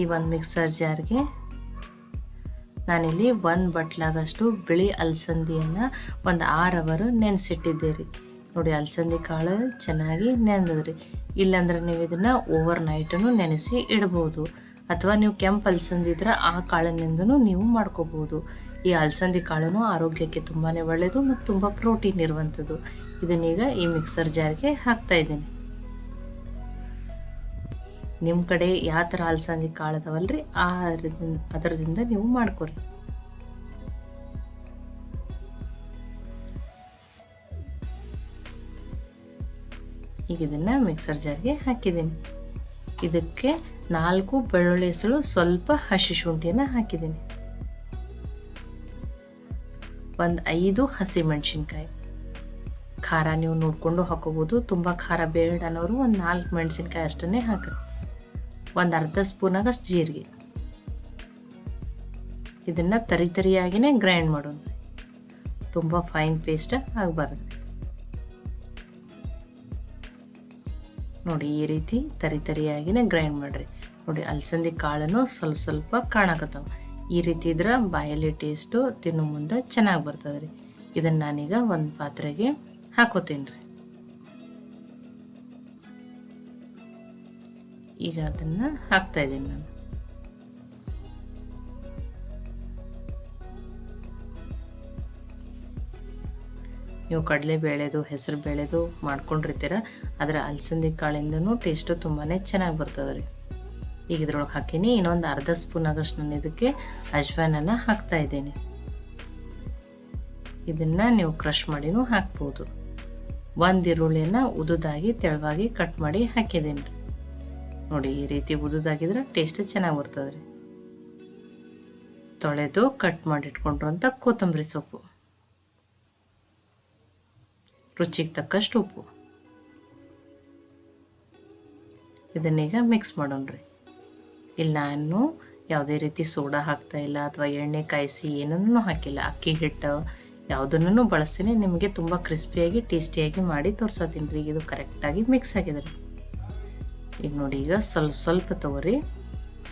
ಈ ಒಂದು ಮಿಕ್ಸರ್ ಜಾರ್ಗೆ ನಾನಿಲ್ಲಿ ಒಂದು ಬಟ್ಲಾಗಷ್ಟು ಬಿಳಿ ಅಲಸಂದಿಯನ್ನು ಒಂದು ಆರು ಅವರು ನೆನೆಸಿಟ್ಟಿದ್ದೆ ರೀ ನೋಡಿ ಅಲಸಂದಿ ಕಾಳು ಚೆನ್ನಾಗಿ ನೆನೆದ್ರಿ ಇಲ್ಲಾಂದ್ರೆ ನೀವು ಇದನ್ನು ಓವರ್ ನೈಟನ್ನು ನೆನೆಸಿ ಇಡ್ಬೋದು. ಅಥವಾ ನೀವು ಕೆಂಪು ಅಲಸಂದಿದ್ರೆ ಆ ಕಾಳಿನಿಂದನೂ ನೀವು ಮಾಡ್ಕೋಬೋದು. ಈ ಅಲಸಂದಿ ಕಾಳು ಆರೋಗ್ಯಕ್ಕೆ ತುಂಬಾ ಒಳ್ಳೆಯದು ಮತ್ತು ತುಂಬ ಪ್ರೋಟೀನ್ ಇರುವಂಥದ್ದು ಇದನ್ನೀಗ ಈ ಮಿಕ್ಸರ್ ಜಾರ್ಗೆ ಹಾಕ್ತಾ ಇದ್ದೀನಿ. ನಿಮ್ಮ ಕಡೆ ಯಾವ ಥರ ಅಲಸಂದಿ ಕಾಳು ಆ ಅದರದಿಂದ ನೀವು ಮಾಡ್ಕೊರಿ. ಈಗ ಇದನ್ನು ಮಿಕ್ಸರ್ ಜಾರ್ಗೆ ಹಾಕಿದ್ದೀನಿ. ಇದಕ್ಕೆ ನಾಲ್ಕು ಬೆಳ್ಳುಳ್ಳಿ ಹೆಸಳು ಸ್ವಲ್ಪ ಹಸಿ ಶುಂಠಿಯನ್ನ ಹಾಕಿದ್ದೀನಿ. ಒಂದು ಐದು ಹಸಿಮೆಣಸಿನ್ಕಾಯಿ ಖಾರ ನೀವು ನೋಡಿಕೊಂಡು ಹಾಕೋಬೋದು. ತುಂಬ ಖಾರ ಬೇಡ ಅನ್ನೋರು ಒಂದು ನಾಲ್ಕು ಮೆಣಸಿನ್ಕಾಯಿ ಅಷ್ಟನ್ನೇ ಹಾಕ್ರಿ. ಒಂದು ಅರ್ಧ ಸ್ಪೂನಾಗಷ್ಟು ಜೀರಿಗೆ. ಇದನ್ನು ತರಿ ತರಿಯಾಗಿಯೇ ಗ್ರೈಂಡ್ ಮಾಡೋಣ ತುಂಬ ಫೈನ್ ಪೇಸ್ಟ್ ಆಗಬಾರ್ದು ನೋಡಿ, ಈ ರೀತಿ ತರಿ ತರಿಯಾಗಿನೇ ಗ್ರೈಂಡ್ ಮಾಡಿರಿ. ನೋಡಿ, ಅಲಸಂದಿ ಕಾಳನ್ನು ಸ್ವಲ್ಪ ಸ್ವಲ್ಪ ಕಾಣಕತ್ತಾವ. ಈ ರೀತಿ ಇದ್ರೆ ಬಾಯಲ್ಲಿ ಟೇಸ್ಟು ತಿನ್ನೋ ಮುಂದೆ ಚೆನ್ನಾಗಿ ಬರ್ತದೆ ರೀ ಇದನ್ನು ನಾನೀಗ ಒಂದು ಪಾತ್ರೆಗೆ ಹಾಕೋತೀನಿ ರೀ ಈಗ ಅದನ್ನು ಹಾಕ್ತಾ ಇದ್ದೀನಿ ನಾನು. ನೀವು ಕಡಲೆ ಬೇಳೆದು, ಹೆಸರು ಬೇಳೆದು ಮಾಡ್ಕೊಂಡಿರ್ತೀರ, ಅದರ ಅಲಸಂದಿ ಕಾಳಿಂದನು ಟೇಸ್ಟು ತುಂಬಾ ಚೆನ್ನಾಗಿ ಬರ್ತದೆ ರೀ. ಈಗ ಇದ್ರೊಳಗೆ ಹಾಕೀನಿ, ಇನ್ನೊಂದು ಅರ್ಧ ಸ್ಪೂನ್ ಆಗಷ್ಟು ನಾನು ಇದಕ್ಕೆ ಅಜ್ವಾನನ ಹಾಕ್ತಾ ಇದ್ದೀನಿ. ಇದನ್ನು ನೀವು ಕ್ರಷ್ ಮಾಡಿನೂ ಹಾಕ್ಬೋದು. ಒಂದು ಈರುಳ್ಳಿಯನ್ನು ಉದುದಾಗಿ ತೆಳುವಾಗಿ ಕಟ್ ಮಾಡಿ ಹಾಕಿದ್ದೀನಿ. ರೀ ನೋಡಿ, ಈ ರೀತಿ ಉದುದಾಗಿದ್ರೆ ಟೇಸ್ಟ್ ಚೆನ್ನಾಗಿ ಬರ್ತದೆ ರೀ ತೊಳೆದು ಕಟ್ ಮಾಡಿ ಇಟ್ಕೊಂಡಿರುವಂಥ ಕೊತ್ತಂಬರಿ ಸೊಪ್ಪು. ರುಚಿಗೆ ತಕ್ಕಷ್ಟು ಉಪ್ಪು. ಇದನ್ನೀಗ ಮಿಕ್ಸ್ ಮಾಡೋಣ ರೀ ಇಲ್ಲಿ ನಾನು ಯಾವುದೇ ರೀತಿ ಸೋಡಾ ಹಾಕ್ತಾ ಇಲ್ಲ ಅಥವಾ ಎಣ್ಣೆ ಕಾಯಿಸಿ ಏನನ್ನೂ ಹಾಕಿಲ್ಲ. ಅಕ್ಕಿ, ಹಿಟ್ಟು ಯಾವುದನ್ನು ಬಳಸ್ತೀನಿ. ನಿಮಗೆ ತುಂಬ ಕ್ರಿಸ್ಪಿಯಾಗಿ ಟೇಸ್ಟಿಯಾಗಿ ಮಾಡಿ ತೋರ್ಸತ್ತೀನಿ ರೀ. ಇದು ಕರೆಕ್ಟಾಗಿ ಮಿಕ್ಸ್ ಆಗಿದೆ ರೀ ಈಗ ನೋಡಿ, ಈಗ ಸ್ವಲ್ಪ ಸ್ವಲ್ಪ ತೊಗೊರಿ.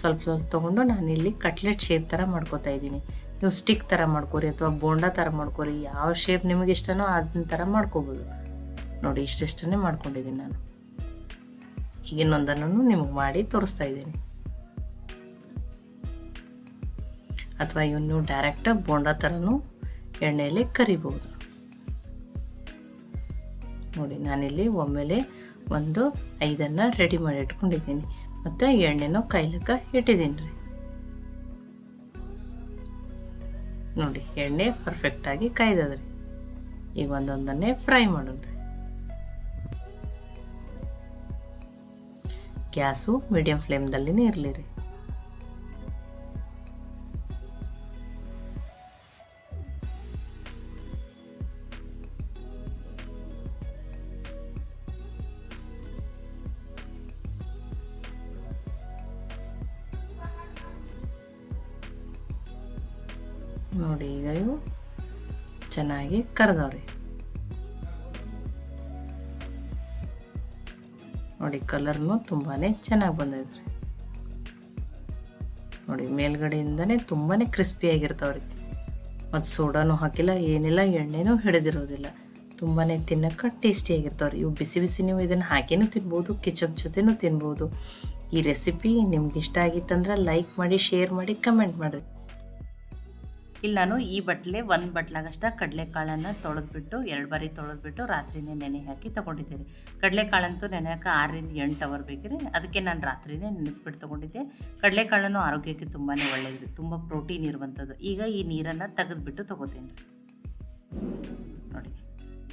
ಸ್ವಲ್ಪ ಸ್ವಲ್ಪ ತೊಗೊಂಡು ಇಲ್ಲಿ ಕಟ್ಲೆಟ್ ಶೇಪ್ ಥರ ಮಾಡ್ಕೋತಾ ಇದ್ದೀನಿ. ನೀವು ಸ್ಟಿಕ್ ಥರ ಮಾಡ್ಕೊರಿ ಅಥವಾ ಬೋಂಡ ಥರ ಮಾಡ್ಕೊರಿ, ಯಾವ ಶೇಪ್ ನಿಮಗೆ ಇಷ್ಟನೋ ಅದನ್ನ ಥರ ಮಾಡ್ಕೋಬೋದು. ನೋಡಿ, ಇಷ್ಟಿಷ್ಟನ್ನೇ ಮಾಡ್ಕೊಂಡಿದ್ದೀನಿ ನಾನು. ಈಗಿನೊಂದನ್ನು ನಿಮಗೆ ಮಾಡಿ ತೋರಿಸ್ತಾ ಇದ್ದೀನಿ. ಅಥವಾ ಇವನು ನೀವು ಡೈರೆಕ್ಟ್ ಬೋಂಡ ಥರನೂ ಎಣ್ಣೆಯಲ್ಲಿ ಕರಿಬೋದು. ನೋಡಿ, ನಾನಿಲ್ಲಿ ಒಮ್ಮೆಲೆ ಒಂದು ಐದನ್ನು ರೆಡಿ ಮಾಡಿ ಇಟ್ಕೊಂಡಿದ್ದೀನಿ. ಮತ್ತು ಎಣ್ಣೆನೂ ಕೈಲಕ್ಕ ಇಟ್ಟಿದ್ದೀನಿ ರೀ. ನೋಡಿ, ಎಣ್ಣೆ ಪರ್ಫೆಕ್ಟಾಗಿ ಕಾಯ್ದದ್ರಿ ಈಗ ಒಂದೊಂದನ್ನೇ ಫ್ರೈ ಮಾಡೋಣ ಗ್ಯಾಸು ಮೀಡಿಯಂ ಫ್ಲೇಮ್ದಲ್ಲಿನೇ ಇರಲಿ ರೀ. ನೋಡಿ ಈಗ ಇವು ಚೆನ್ನಾಗಿ ಕರೆದವ್ರಿ. ನೋಡಿ ಕಲರ್ನು ತುಂಬಾ ಚೆನ್ನಾಗಿ ಬಂದೈತ್ರಿ. ನೋಡಿ ಮೇಲ್ಗಡೆಯಿಂದನೇ ತುಂಬಾ ಕ್ರಿಸ್ಪಿಯಾಗಿರ್ತಾವ್ರಿ ಮತ್ತು ಸೋಡಾನು ಹಾಕಿಲ್ಲ, ಏನಿಲ್ಲ, ಎಣ್ಣೆನೂ ಹಿಡಿದಿರೋದಿಲ್ಲ. ತುಂಬಾ ತಿನ್ನಕ್ಕೆ ಟೇಸ್ಟಿಯಾಗಿರ್ತಾವ್ರಿ ಇವು ಬಿಸಿ ಬಿಸಿ ನೀವು ಇದನ್ನು ಹಾಕಿನೂ ತಿನ್ಬೋದು, ಕಿಚಪ್ ಜೊತೆನೂ ತಿನ್ಬೋದು. ಈ ರೆಸಿಪಿ ನಿಮ್ಗೆ ಇಷ್ಟ ಆಗಿತ್ತಂದ್ರೆ ಲೈಕ್ ಮಾಡಿ, ಶೇರ್ ಮಾಡಿ, ಕಮೆಂಟ್ ಮಾಡಿರಿ. ಇಲ್ಲಿ ನಾನು ಈ ಬಟ್ಲೆ, ಒಂದು ಬಟ್ಲಾಗಷ್ಟ ಕಡಲೆಕಾಳನ್ನು ತೊಳೆದ್ಬಿಟ್ಟು ಎರಡು ಬಾರಿ ತೊಳೆದ್ಬಿಟ್ಟು ರಾತ್ರಿನೇ ನೆನೆ ಹಾಕಿ ತೊಗೊಂಡಿದ್ದೀರಿ ಕಡಲೆಕಾಳಂತೂ ನೆನೆಯೋಕೆ ಆರರಿಂದ ಎಂಟು ಅವರ್ ಬೇಕಿದ್ರೆ, ಅದಕ್ಕೆ ನಾನು ರಾತ್ರಿನೇ ನೆನೆಸ್ಬಿಟ್ಟು ತೊಗೊಂಡಿದ್ದೆ. ಕಡಲೆಕಾಳನ್ನು ಆರೋಗ್ಯಕ್ಕೆ ತುಂಬಾ ಒಳ್ಳೆಯದು ತುಂಬ ಪ್ರೋಟೀನ್ ಇರುವಂಥದ್ದು ಈಗ ಈ ನೀರನ್ನು ತೆಗೆದ್ಬಿಟ್ಟು ತೊಗೋತೀನಿ.